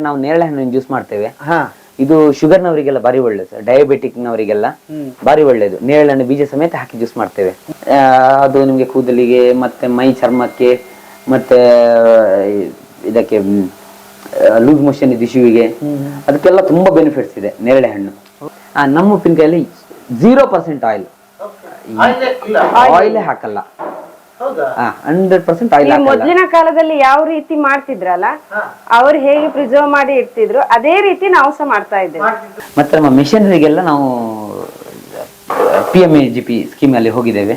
ನಾವು ನೇರಳೆ ಹಣ್ಣಿನ ಜ್ಯೂಸ್ ಮಾಡ್ತೇವೆ. ಹಾ. ಇದು ಶುಗರ್ನವರಿಗೆಲ್ಲ ಬಾರಿ ಒಳ್ಳೇದು ಡಯಾಬೆಟಿಕ್ ನವರಿಗೆಲ್ಲ ಬಾರಿ ಒಳ್ಳೇದು. ನೇರಳೆ ಹಣ್ಣು ಬೀಜ ಸಮೇತ ಹಾಕಿ ಜ್ಯೂಸ್ ಮಾಡ್ತೇವೆ. ಅದು ನಿಮಗೆ ಕೂದಲಿಗೆ ಮತ್ತೆ ಮೈ ಚರ್ಮಕ್ಕೆ ಮತ್ತೆ ಇದಕ್ಕೆ ಲೂಸ್ ಮೋಷನ್ ಇಶ್ಯೂಗೆ ಅದಕ್ಕೆಲ್ಲ ತುಂಬಾ ಬೆನಿಫಿಟ್ಸ್ ಇದೆ ನೇರಳೆ ಹಣ್ಣು ಆ, ನಮ್ಮ ಉಪ್ಪಿನಕಾಯಲ್ಲಿ ಜೀರೋ ಪರ್ಸೆಂಟ್ ಆಯಿಲ್ ಆಯಿಲ್ ಹಾಕಲ್ಲ. ಹಂಡ್ರೆಡ್ ಪರ್ಸೆಂಟ್ ಆಯಿಲ್ ಈ ಹಾಕಲ್ಲ ಮೊದ್ಲಿನ ಕಾಲದಲ್ಲಿ ಯಾವ ರೀತಿ ಮಾಡ್ತಿದ್ರಲ್ಲ ಅವ್ರು ಹೇಗೆ ಪ್ರಿಸರ್ವ್ ಮಾಡಿ ಇಡ್ತಿದ್ರು ಅದೇ ರೀತಿ ನಾವು ಸಹ ಮಾಡ್ತಾ ಇದ್ದೇವೆ. ಮತ್ತೆ ನಮ್ಮ ಮಿಷನರಿಗೆಲ್ಲ ನಾವು P M E G P scheme ಅಲ್ಲಿ ಹೋಗಿದ್ದೇವೆ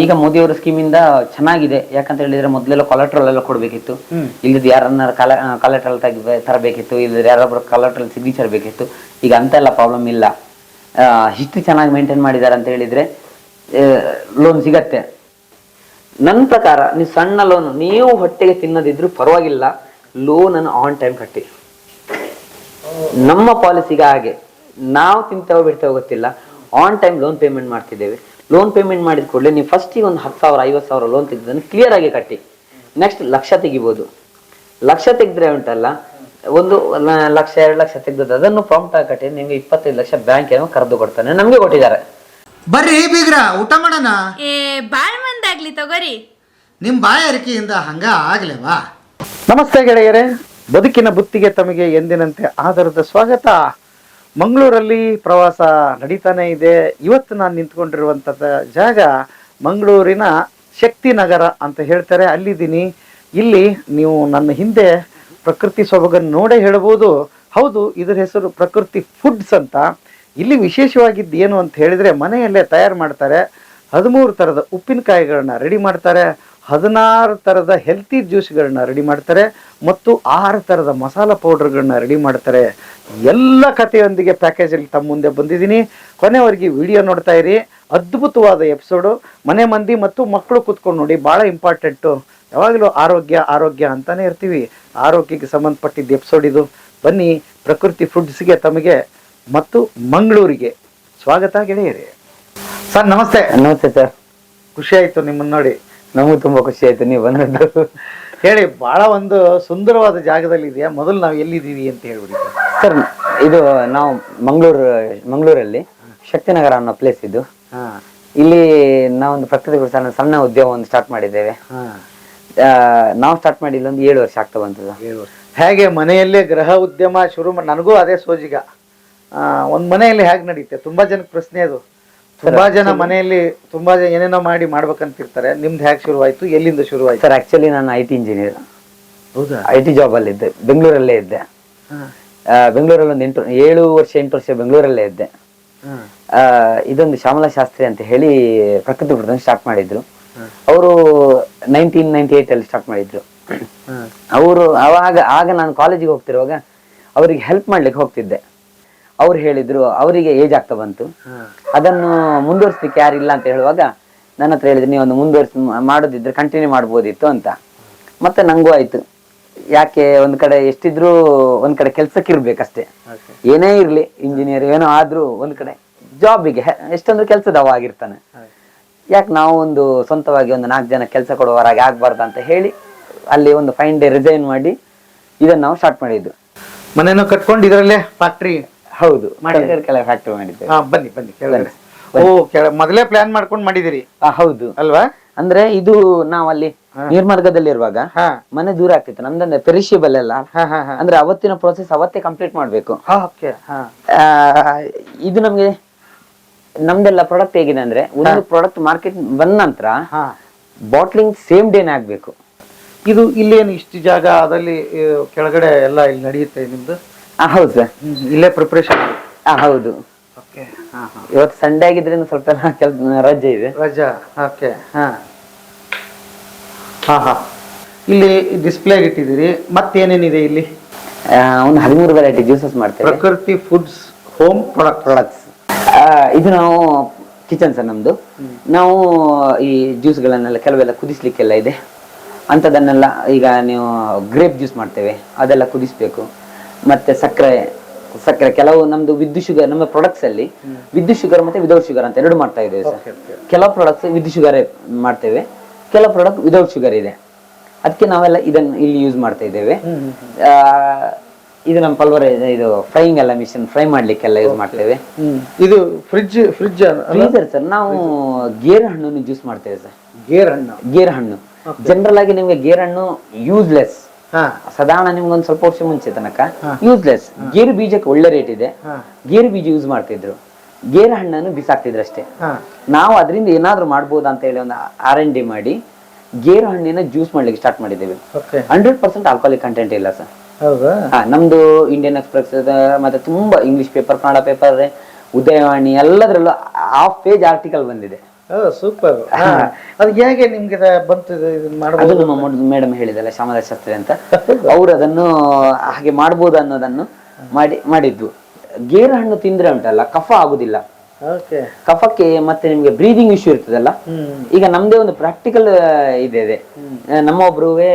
ಈಗ ಮೋದಿ ಅವರ ಇಂದ ಚೆನ್ನಾಗಿದೆ. ಯಾಕಂತ ಹೇಳಿದ್ರೆ ಮೊದಲೆಲ್ಲ ಕೊಲೆಟ್ರಲ್ ಎಲ್ಲ ಕೊಡ್ಬೇಕಿತ್ತು. ಇಲ್ಲದ ಯಾರನ್ನ ಕೊಲೆಟ್ರಲ್ ತೆಗಿ ತರಬೇಕಿತ್ತು. ಇಲ್ಲದ ಯಾರೊಬ್ಬರು ಕೊಲೆಟ್ರಲ್ ಸಿಗ್ನೇಚರ್ ಬೇಕಿತ್ತು. ಈಗ ಅಂತ ಎಲ್ಲ ಪ್ರಾಬ್ಲಮ್ ಇಲ್ಲ ಇಷ್ಟು ಚೆನ್ನಾಗಿ ಮೇಂಟೈನ್ ಮಾಡಿದ್ದಾರೆ ಅಂತ ಹೇಳಿದ್ರೆ ಲೋನ್ ಸಿಗತ್ತೆ. ನನ್ನ ಪ್ರಕಾರ ನೀವು ಸಣ್ಣ ಲೋನ್ ನೀವು ಹೊಟ್ಟೆಗೆ ತಿನ್ನದಿದ್ರು ಪರವಾಗಿಲ್ಲ ಲೋನ್ ಅನ್ನು ಆನ್ ಟೈಮ್ ಕಟ್ಟಿ. ನಮ್ಮ ಪಾಲಿಸಿಗೆ ಹಾಗೆ. ನಾವು ತಿಂತೇವೋ ಬಿಡ್ತೇವೋ ಗೊತ್ತಿಲ್ಲ. ಆನ್ ಟೈಮ್ ಲೋನ್ ಪೇಮೆಂಟ್ ಮಾಡ್ತಿದ್ದೇವೆ. ಲೋನ್ ಪೇಮೆಂಟ್ ಮಾಡಿದ ಕೂಡಲೇ ನೀವು ಫಸ್ಟಿಗೆ ಒಂದು ಹತ್ತು ಸಾವಿರ, ಐವತ್ತು ಸಾವಿರ ಲೋನ್ ತೆಗೆದನ್ನು ಕ್ಲಿಯರ್ ಆಗಿ ಕಟ್ಟಿ. ನೆಕ್ಸ್ಟ್ ಲಕ್ಷ ತೆಗಿಬೋದು. ಲಕ್ಷ ತೆಗೆದ್ರೆ ಉಂಟಲ್ಲ, ಒಂದು ಲಕ್ಷ, ಎರಡು ಲಕ್ಷ ತೆಗೆದದ್ದು, ಅದನ್ನು ಪ್ರಾಂಪ್ಟ್ ಆಗಿ ಕಟ್ಟಿ ನಿಮಗೆ ಇಪ್ಪತ್ತೈದು ಲಕ್ಷ ಬ್ಯಾಂಕ್ ಏನೋ ಕರೆದು ಕೊಡ್ತಾನೆ, ನಮಗೆ ಕೊಟ್ಟಿದ್ದಾರೆ. ಬರ್ರಿ ಬೀಗ್ರ ಊಟ ಮಾಡೋಣ. ಏ ಬಾಳ್ ಮಂದಾಗ್ಲಿ ತಗೋರಿ. ನಿಮ್ಮ ಬಾಯಾರಿಕೆಯಿಂದ ಹಂಗ ಆಗ್ಲೇವಾ? ನಮಸ್ತೆ ಗೆಳೆಯರೇ. ಬದುಕಿನ ಬುತ್ತಿಗೆ ತಮಗೆ ಎಂದಿನಂತೆ ಆಧಾರದ ಸ್ವಾಗತ. ಮಂಗಳೂರಲ್ಲಿ ಪ್ರವಾಸ ನಡೀತಾನೆ ಇದೆ. ಇವತ್ತು ನಾನು ನಿಂತ್ಕೊಂಡಿರುವಂಥದ್ದು ಜಾಗ ಮಂಗಳೂರಿನ ಶಕ್ತಿ ನಗರ ಅಂತ ಹೇಳ್ತಾರೆ. ಅಲ್ಲಿದ್ದೀನಿ. ಇಲ್ಲಿ ನೀವು ನನ್ನ ಹಿಂದೆ ಪ್ರಕೃತಿ ಸೊಬಗನ್ನು ನೋಡೇ ಹೇಳ್ಬೋದು. ಹೌದು ಇದರ ಹೆಸರು ಪ್ರಕೃತಿ ಫುಡ್ಸ್ ಅಂತ. ಇಲ್ಲಿ ವಿಶೇಷವಾಗಿದ್ದು ಏನು ಅಂತ ಹೇಳಿದರೆ ಮನೆಯಲ್ಲೇ ತಯಾರು ಮಾಡ್ತಾರೆ. ಹದಿಮೂರು ಥರದ ಉಪ್ಪಿನಕಾಯಿಗಳನ್ನ ರೆಡಿ ಮಾಡ್ತಾರೆ. ಹದಿನಾರು ಥರದ ಹೆಲ್ತಿ ಜ್ಯೂಸ್ಗಳನ್ನ ರೆಡಿ ಮಾಡ್ತಾರೆ. ಮತ್ತು ಆರು ಥರದ ಮಸಾಲ ಪೌಡರ್ಗಳನ್ನ ರೆಡಿ ಮಾಡ್ತಾರೆ. ಎಲ್ಲ ಕಥೆಯೊಂದಿಗೆ ಪ್ಯಾಕೇಜಲ್ಲಿ ತಮ್ಮ ಮುಂದೆ ಬಂದಿದ್ದೀನಿ. ಕೊನೆವರೆಗೆ ವಿಡಿಯೋ ನೋಡ್ತಾ ಇರಿ. ಅದ್ಭುತವಾದ ಎಪಿಸೋಡು ಮನೆ ಮಂದಿ ಮತ್ತು ಮಕ್ಕಳು ಕೂತ್ಕೊಂಡು ನೋಡಿ ಭಾಳ ಇಂಪಾರ್ಟೆಂಟು ಯಾವಾಗಲೂ ಆರೋಗ್ಯ ಆರೋಗ್ಯ ಅಂತಲೇ ಇರ್ತೀವಿ. ಆರೋಗ್ಯಕ್ಕೆ ಸಂಬಂಧಪಟ್ಟಿದ್ದ ಎಪಿಸೋಡ್ ಇದು. ಬನ್ನಿ, ಪ್ರಕೃತಿ ಫುಡ್ಸ್ಗೆ ತಮಗೆ ಮತ್ತು ಮಂಗಳೂರಿಗೆ. ಸ್ವಾಗತ ಗೆಳೆಯರೇ. ಸರ್ ನಮಸ್ತೆ. ನಮಸ್ತೆ ಸರ್. ಖುಷಿ ಆಯ್ತು ನಿಮ್ಮನ್ನ ನೋಡಿ. ನಮಗೂ ತುಂಬಾ ಖುಷಿ ಆಯ್ತು ನೀವು ಬಂದದ್ದು. ಹೇಳಿ ಬಹಳ ಒಂದು ಸುಂದರವಾದ ಜಾಗದಲ್ಲಿ ಇದೆಯಾ? ಮೊದಲು ನಾವು ಎಲ್ಲಿದ್ದೀವಿ ಅಂತ ಹೇಳ್ಬಿಡಿ. ಸರ್. ಇದು ನಾವು ಮಂಗಳೂರು ಮಂಗಳೂರಲ್ಲಿ ಶಕ್ತಿನಗರ ಅನ್ನೋ ಪ್ಲೇಸ್ ಇದು. ಹಾ. ಇಲ್ಲಿ ನಾವೊಂದು ಪ್ರಕೃತಿ ಸಣ್ಣ ಸಣ್ಣ ಉದ್ಯೋಗ ಒಂದು ಸ್ಟಾರ್ಟ್ ಮಾಡಿದ್ದೇವೆ. ನಾವು ಸ್ಟಾರ್ಟ್ ಮಾಡಿ ಇಲ್ಲೊಂದು ಏಳು ವರ್ಷ ಆಗ್ತಾ ಬಂತದ. ಹೇಗೆ ಮನೆಯಲ್ಲೇ ಗೃಹ ಉದ್ಯಮ ಶುರು ಮಾಡಿ ನನಗೂ ಅದೇ ಸೋಜಿಗ. ಒಂದ್ ಮನೆಯಲ್ಲಿ ಹೇಗೆ ನಡೆಯುತ್ತೆ ತುಂಬಾ ಜನಕ್ಕೆ ಪ್ರಶ್ನೆ ಅದು. ತುಂಬಾ ಜನ ಮನೆಯಲ್ಲಿ ತುಂಬಾ ಜನ ಏನೇನೋ ಮಾಡಿ ಮಾಡ್ಬೇಕಂತಿರ್ತಾರೆ. ನಿಮ್ದು ಹೇಗೆ ಶುರುವಾಯ್ತು? ಎಲ್ಲಿಂದ ಶುರುವಾಯ್ತು? ಸರ್ ಆಕ್ಚುಲಿ ನಾನು ಐ ಟಿ ಇಂಜಿನಿಯರ್ ಹೌದಾ? ಐ ಟಿ ಜಾಬ್ ಅಲ್ಲಿ ಇದ್ದೆ. ಬೆಂಗಳೂರಲ್ಲೇ ಇದ್ದೆ. ಬೆಂಗಳೂರಲ್ಲಿ ಒಂದು ಎಂಟು ಏಳು ವರ್ಷ ಎಂಟು ವರ್ಷ ಬೆಂಗಳೂರಲ್ಲೇ ಇದ್ದೆ. ಆ, ಇದೊಂದು ಶ್ಯಾಮಲಾ ಶಾಸ್ತ್ರಿ ಅಂತ ಹೇಳಿ ಪ್ರಕೃತಿ ಸ್ಟಾರ್ಟ್ ಮಾಡಿದ್ರು. ಅವರು ನೈನ್ಟೀನ್ ನೈನ್ಟಿ ಏಟ್ ಅಲ್ಲಿ ಸ್ಟಾರ್ಟ್ ಮಾಡಿದ್ರು. ಅವರು ಅವಾಗ ಆಗ ನಾನು ಕಾಲೇಜಿಗೆ ಹೋಗ್ತಿರುವಾಗ ಅವರಿಗೆ ಹೆಲ್ಪ್ ಮಾಡ್ಲಿಕ್ಕೆ ಹೋಗ್ತಿದ್ದೆ. ಅವ್ರು ಹೇಳಿದ್ರು ಅವರಿಗೆ ಏಜ್ ಆಗ್ತಾ ಬಂತು. ಅದನ್ನು ಮುಂದುವರಿಸ್ಲಿಕ್ಕೆ ಯಾರಿಲ್ಲ ಅಂತ ಹೇಳುವಾಗ ನನ್ನ ಹತ್ರ ಹೇಳಿದ್ರು ನೀವು ಒಂದು ಮುಂದುವರಿಸಿ ಮಾಡೋದಿದ್ರೆ ಕಂಟಿನ್ಯೂ ಮಾಡ್ಬೋದಿತ್ತು ಅಂತ. ಮತ್ತೆ ನಂಗೂ ಆಯ್ತು. ಯಾಕೆ ಒಂದ್ ಕಡೆ ಎಷ್ಟಿದ್ರು ಒಂದ್ ಕಡೆ ಕೆಲ್ಸಕ್ಕೆ ಇರ್ಬೇಕಷ್ಟೇ. ಏನೇ ಇರ್ಲಿ ಇಂಜಿನಿಯರ್ ಏನೋ ಆದ್ರೂ ಒಂದ್ ಕಡೆ ಜಾಬಿಗೆ ಎಷ್ಟೊಂದು ಕೆಲ್ಸದವ ಆಗಿರ್ತಾನೆ. ಯಾಕೆ ನಾವು ಒಂದು ಸ್ವಂತವಾಗಿ ಒಂದು ನಾಲ್ಕು ಜನ ಕೆಲಸ ಕೊಡುವವರಾಗಿ ಆಗ್ಬಾರ್ದು ಅಂತ ಹೇಳಿ ಅಲ್ಲಿ ಒಂದು ಫೈನ್ ಡೇ ರಿಸೈನ್ ಮಾಡಿ ಇದನ್ನ ನಾವು ಸ್ಟಾರ್ಟ್ ಮಾಡಿದ್ದು. ಮನೆಯನ್ನು ಕಟ್ಕೊಂಡು ಇದರಲ್ಲೇ ಫ್ಯಾಕ್ಟ್ರಿ ಹೌದು. ಕೆಲ ಫ್ಯಾಕ್ಟರಿ ಹಾ ಬನ್ನಿ ಬನ್ನಿ ಕೆಳಗಡೆ ಓ ಕೆಳ ಮೊದಲೇ ಪ್ಲಾನ್ ಮಾಡ್ಕೊಂಡು ಮಾಡಿದಿರಿ ಆ, ಹೌದು. ಅಲ್ವಾ? ಅಂದ್ರೆ ಇದು ನಾವಲ್ಲಿ ನೀರ್ಮಾರ್ಗದಲ್ಲಿರುವಾಗ ಹಾ. ಮನೆ ದೂರ ಆಗ್ತಿತ್ತು. ನಮ್ದಂದ್ರೆ ಪೆರಿಷಿಬಲ್ ಎಲ್ಲ. ಹಾ ಹಾ ಹಾ. ಅಂದ್ರೆ ಅವತ್ತಿನ ಪ್ರೋಸೆಸ್ ಅವತ್ತೇ ಕಂಪ್ಲೀಟ್ ಮಾಡ್ಬೇಕು. ಹಾ ಓಕೆ ಹಾ. ಆ, ಇದು ನಮ್ಗೆ ನಮ್ದೆಲ್ಲ ಪ್ರಾಡಕ್ಟ್ ಹೇಗಿದೆ ಅಂದ್ರೆ ಒಂದು ಪ್ರಾಡಕ್ಟ್ ಮಾರ್ಕೆಟ್ ಬಂದ ನಂತರ ಹಾ. ಬಾಟ್ಲಿಂಗ್ ಸೇಮ್ ಡೇನೆ ಆಗ್ಬೇಕು. ಇದು ಇಲ್ಲೇನು ಇಷ್ಟು ಜಾಗ ಅದಲ್ಲಿ ಆ, ಕೆಳಗಡೆ ಎಲ್ಲ ಇಲ್ಲಿ ನಡೆಯುತ್ತೆ ನಿಮ್ದು? ಹೌದು ಸರ್. ಇಲ್ಲೇ ಪ್ರಿಪ್ರೇಷನ್ ಹೌದು. ಇವತ್ತು ಸಂಡೇ ಆಗಿದ್ರಿಂದ ಸ್ವಲ್ಪ ರಜೆ ಇದೆ. ರಜಾ ಓಕೆ ಹಾ. ಹಾ. ಹಾ ಇಲ್ಲಿ ಡಿಸ್ಪ್ಲೇ ಇಟ್ಟಿದ್ದೀರಿ. ಮತ್ತೇನೇನಿದೆ ಇಲ್ಲಿ? ಒಂದು ಹದಿಮೂರು ವೆರೈಟಿ ಜ್ಯೂಸಸ್ ಮಾಡ್ತೇವೆ. ಪ್ರಕೃತಿ ಫುಡ್ಸ್ ಹೋಮ್ ಪ್ರಾಡಕ್ಟ್ ಪ್ರಾಡಕ್ಟ್ಸ್ ಇದು ನಾವು ಕಿಚನ್ ಸರ್ ನಮ್ಮದು ನಾವು ಈ ಜ್ಯೂಸ್ಗಳನ್ನೆಲ್ಲ ಕೆಲವೆಲ್ಲ ಕುದಿಸ್ಲಿಕ್ಕೆಲ್ಲ ಇದೆ. ಅಂಥದ್ದನ್ನೆಲ್ಲ ಈಗ ನೀವು ಗ್ರೇಪ್ ಜ್ಯೂಸ್ ಮಾಡ್ತೇವೆ. ಅದೆಲ್ಲ ಕುದಿಸ್ಬೇಕು. ಮತ್ತೆ ಸಕ್ಕರೆ ಸಕ್ಕರೆ ಕೆಲವು ನಮ್ದು ವಿದ್ಯುತ್ ಶುಗರ್ ನಮ್ಮ ಪ್ರಾಡಕ್ಟ್ಸ್ ಅಲ್ಲಿ ವಿದ್ಯುತ್ ಶುಗರ್ ಮತ್ತೆ ವಿದೌಟ್ ಶುಗರ್ ಅಂತ ಎರಡು ಮಾಡ್ತಾ ಇದ್ದೇವೆ ಸರ್. ಕೆಲವು ಪ್ರಾಡಕ್ಟ್ಸ್ ವಿದ್ಯುತ್ ಶುಗರ್ ಮಾಡ್ತೇವೆ ಕೆಲವು ಪ್ರಾಡಕ್ಟ್ ವಿದೌಟ್ ಶುಗರ್ ಇದೆ. ಅದಕ್ಕೆ ನಾವೆಲ್ಲ ಇದನ್ನ ಇಲ್ಲಿ ಯೂಸ್ ಮಾಡ್ತಾ ಇದ್ದೇವೆ. ಇದು ನಮ್ಮ ಪಲ್ವರ ಇದೆ, ಫ್ರೈಯಿಂಗ್ ಎಲ್ಲ ಮಿಷಿನ್ ಫ್ರೈ ಮಾಡ್ಲಿಕ್ಕೆಲ್ಲ ಯೂಸ್ ಮಾಡ್ತೇವೆ. ಇದು ಫ್ರಿಡ್ಜ್ ಫ್ರಿಡ್ಜ್ ಫ್ರೀಸರ್ ಸರ್ ನಾವು ಗೇರ್ ಹಣ್ಣು ಜ್ಯೂಸ್ ಮಾಡ್ತೇವೆ ಸರ್. ಗೇರ್ ಹಣ್ಣು ಗೇರ್ ಹಣ್ಣು ಜನರಲ್ ಆಗಿ ನಿಮ್ಗೆ ಗೇರ್ ಹಣ್ಣು ಯೂಸ್ಲೆಸ್ ಸಾಧಾರಣ ನಿಮ್ಗೆ ಒಂದ್ ಸ್ವಲ್ಪ ವರ್ಷ ಮುಂಚೆ ತನಕ ಯೂಸ್ಲೆಸ್ ಗೇರು ಬೀಜಕ್ಕೆ ಒಳ್ಳೆ ರೇಟ್ ಇದೆ. ಗೇರು ಬೀಜ ಯೂಸ್ ಮಾಡ್ತಿದ್ರು. ಗೇರು ಹಣ್ಣನ್ನು ಬಿಸಾಕ್ತಿದ್ರು ಅಷ್ಟೇ. ನಾವು ಅದರಿಂದ ಏನಾದ್ರೂ ಮಾಡ್ಬೋದಾ ಅಂತ ಹೇಳಿ ಒಂದು ಆರ್ ಎನ್ ಡಿ ಮಾಡಿ ಗೇರು ಹಣ್ಣಿನ ಜ್ಯೂಸ್ ಮಾಡ್ಲಿಕ್ಕೆ ಸ್ಟಾರ್ಟ್ ಮಾಡಿದ್ದೇವೆ. ಹಂಡ್ರೆಡ್ ಪರ್ಸೆಂಟ್ ಆಲ್ಕೋಹಾಲಿಕ್ ಕಂಟೆಂಟ್ ಇಲ್ಲ ಸರ್ ನಮ್ದು ಇಂಡಿಯನ್ ಎಕ್ಸ್ಪ್ರೆಸ್ ಮತ್ತೆ ತುಂಬಾ English paper Kannada paper Udayavani ಎಲ್ಲದರಲ್ಲೂ ಹಾಫ್ ಪೇಜ್ ಆರ್ಟಿಕಲ್ ಬಂದಿದೆ. ಸೂಪರ್ ಅದು ಹೇಗೆ ನಿಮ್ಗೆ ಬಂತು ಅದು ನಮ್ಮ ಮೇಡಮ್ ಹೇಳಿದಲ್ಲ ಶ್ಯಾಮಲ ಶಾಸ್ತ್ರಿ ಅಂತ ಅವ್ರು ಅದನ್ನು ಹಾಗೆ ಮಾಡ್ಬೋದು ಅನ್ನೋದನ್ನು ಮಾಡಿ ಮಾಡಿದ್ವು ಗೇರು ಹಣ್ಣು ತಿಂದ್ರೆ ಉಂಟಲ್ಲ ಕಫ ಆಗುದಿಲ್ಲ. ಕಫಕ್ಕೆ ಮತ್ತೆ ನಿಮ್ಗೆ ಬ್ರೀದಿಂಗ್ ಇಶ್ಯೂ ಇರ್ತದಲ್ಲ? ಈಗ ನಮ್ದೇ ಒಂದು ಪ್ರಾಕ್ಟಿಕಲ್ ಇದೆ ನಮ್ಮ ಒಬ್ರುವೆ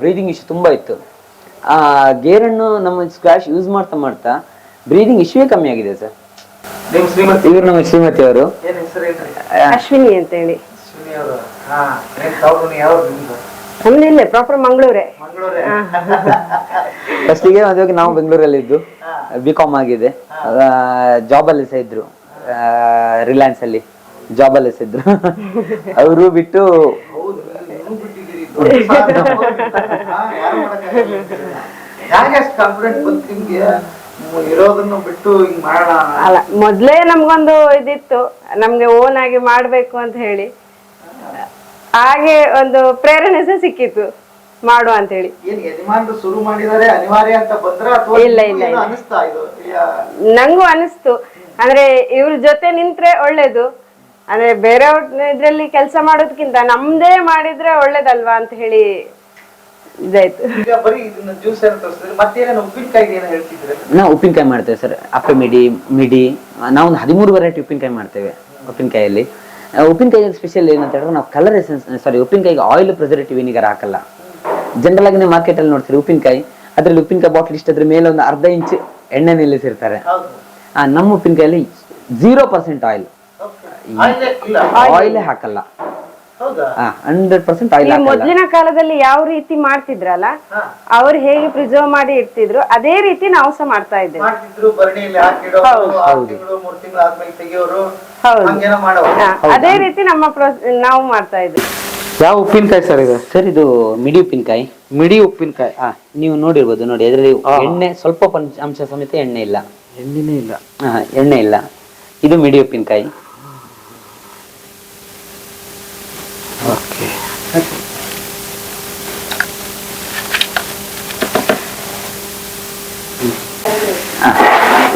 ಬ್ರೀದಿಂಗ್ ಇಶ್ಯೂ ತುಂಬಾ ಇತ್ತು. ಆ ಗೇರನ್ನು ನಮ್ಮ ಸ್ಕ್ವಾಶ್ ಯೂಸ್ ಮಾಡ್ತಾ ಮಾಡ್ತಾ ಬ್ರೀದಿಂಗ್ ಇಶ್ಯೂವೇ ಕಮ್ಮಿ ಆಗಿದೆ ಸರ್ ನಿಮ್ ಶ್ರೀಮತಿ? ಇವ್ರು ನಮ್ಮ ಶ್ರೀಮತಿ ಅವರು. ಏನ್ ಹೆಸರು ಏನ್ರಿ ಅಶ್ವಿನಿ ಅಂತ ಹೇಳಿ ಅವರು. ಹಾ ಏನ್ ತವ್ರು ಯಾವ ನಿಮ್ದು? ನಮ್ದು ಇಲ್ಲೇ ಪ್ರಾಪರ್ ಮಂಗಳೂರೇ. ಮಂಗಳೂರೇ? ಫಸ್ಟಿಗೆ ಮದುವೆಗೆ ನಾವು ಬೆಂಗಳೂರಲ್ಲಿ ಇದ್ದು ಬಿ ಕಾಮ್ ಆಗಿದೆ. ಜಾಬ್ ಅಲ್ಲಿ ಸಹ ಇದ್ರು. ರಿಲಯನ್ಸ್ ಅಲ್ಲಿ ಜಾಬ್ ಅಲ್ಲಿ ಸಹ ಇದ್ರು. ಅವರು ಬಿಟ್ಟು ಅಷ್ಟು ಕಾನ್ಫಿಡೆಂಟ್ ಬಂತು ನಿಮ್ಗೆ? ಇರೋದನ್ನು ಬಿಟ್ಟು ಹಿಂಗ್ ಮಾಡೋಣ ಅಲ್ಲ ಮೊದ್ಲೇ ನಮ್ಗೊಂದು ಇದಿತ್ತು ನಮ್ಗೆ ಓನ್ ಆಗಿ ಮಾಡ್ಬೇಕು ಅಂತ ಹೇಳಿ. ಹಾಗೆ ಒಂದು ಪ್ರೇರಣೆ ಸಹ ಸಿಕ್ಕಿತ್ತು ಮಾಡುವ ಅಂತ ಹೇಳಿ. ಏನ್ ಯಜಮಾನ್ರು ಶುರು ಮಾಡಿದರೆ ಅನಿವಾರ್ಯ ಅಂತ ಬಂದ್ರೆ ಅಥವಾ ಇಲ್ಲ, ಇಲ್ಲ, ಇಲ್ಲ. ಅನಿಸ್ತಾ ಇದು? ನಂಗೂ ಅನಿಸ್ತು. ಅಂದ್ರೆ ಇವ್ರ ಜೊತೆ ನಿಂತ್ರೆ ಒಳ್ಳೇದು. ಅಂದ್ರೆ ಬೇರೆಯವ್ರ ಇದ್ರಲ್ಲಿ ಕೆಲಸ ಮಾಡೋದಕ್ಕಿಂತ ನಮ್ದೇ ಮಾಡಿದ್ರೆ ಒಳ್ಳೇದಲ್ವಾ ಅಂತ ಹೇಳಿ ಇದಾಯ್ತು. ಈಗ ಬರೀ ಇದನ್ನ ಜ್ಯೂಸ್ ಏನೋ ತೋರಿಸಿದ್ರೆ ಮತ್ತೇನೇನು ಉಪ್ಪಿನಕಾಯಿ ಏನೋ ಹೇಳ್ತಿದ್ರೆ ನಾವು ಉಪ್ಪಿನಕಾಯಿ ಮಾಡ್ತೇವೆ ಸರ್. ಅಪ್ಪೆ ಮಿಡಿ ಮಿಡಿ. ನಾವು ಒಂದು ಹದಿಮೂರು ವೆರೈಟಿ ಉಪ್ಪಿನಕಾಯಿ ಮಾಡ್ತೇವೆ ಉಪ್ಪಿನಕಾಯಲ್ಲಿ ಉಪ್ಪಿನಕಾಯಿ ಸ್ಪೆಷಲ್ ಏನಂತ ಹೇಳಿದ್ರೆ ನಾವು ಕಲರ್ ಎಸೆನ್ಸ್ ಸಾರಿ ಉಪ್ಪಿನಕಾಯಿಗೆ ಆಯಿಲ್ ಪ್ರಿಸರ್ವೇಟಿವ್ ವಿನಿಗರ್ ಹಾಕಲ್ಲ. ಜನರಲ್ ಆಗಿ ನೀವು ಮಾರ್ಕೆಟ್ ಅಲ್ಲಿ ನೋಡ್ತೀರಿ ಉಪ್ಪಿನಕಾಯಿ. ಅದ್ರಲ್ಲಿ ಉಪ್ಪಿನಕಾಯಿ ಬಾಟಲ್ ಇಷ್ಟ ಅದ್ರ ಮೇಲೆ ಒಂದು ಅರ್ಧ ಇಂಚ್ ಎಣ್ಣೆ ನಿಲ್ಲಿಸಿರ್ತಾರೆ. ಹೌದು. ಆ, ನಮ್ಮ ಉಪ್ಪಿನಕಾಯಲ್ಲಿ ಜೀರೋ ಪರ್ಸೆಂಟ್ ಆಯಿಲ್ ಆಯಿಲ್ ಆಯ್ಲೆ ಇಲ್ಲ. ಆಯಿಲೇ ಹಾಕಲ್ಲ. ಹಂಡ್ರೆಡ್ ಪರ್ಸೆಂಟ್ ಆಯಿಲ್ ಮೊದ್ಲಿನ ಕಾಲದಲ್ಲಿ ಯಾವ ರೀತಿ ಮಾಡ್ತಿದ್ರಲ್ಲ. ಅವ್ರು ಹೇಗೆ ಪ್ರಿಸರ್ವ್ ಮಾಡಿ ಇಡ್ತಿದ್ರು ಅದೇ ರೀತಿ ನಾವು ಸಹ ಮಾಡ್ತಾ ಇದ್ದೇವೆ. ಮಾಡ್ತಿದ್ರು ಭರಣಿಯಲ್ಲಿ ಹಾಕಿಡೋರು ಆರು ತಿಂಗಳು ಮೂರ್ ತಿಂಗಳು ಆದ್ಮೇಲೆ ತೆಗಿಯೋರು ಹಂಗೇನೋ ಮಾಡೋರು ಅದೇ ರೀತಿ ನಮ್ಮ ನಾವು ಮಾಡ್ತಾ ಇದ್ದೇವೆ. ಯಾವ ಉಪ್ಪಿನಕಾಯಿ ಸರ್ ಇದು? ಸರ್ ಇದು ಮಿಡಿ ಉಪ್ಪಿನಕಾಯಿ. ಮಿಡಿ ಉಪ್ಪಿನಕಾಯಿ. ಆ, ನೀವು ನೋಡಿರ್ಬೋದು ನೋಡಿ. ಅದರಲ್ಲಿ ಎಣ್ಣೆ ಸ್ವಲ್ಪ ಪಂಚ ಅಂಶ ಸಮೇತ ಎಣ್ಣೆ ಇಲ್ಲ. ಎಣ್ಣೆನೇ ಇಲ್ಲ. ಎಣ್ಣೆ ಇಲ್ಲ. ಇದು ಮಿಡಿ ಉಪ್ಪಿನಕಾಯಿ. ಓಕೆ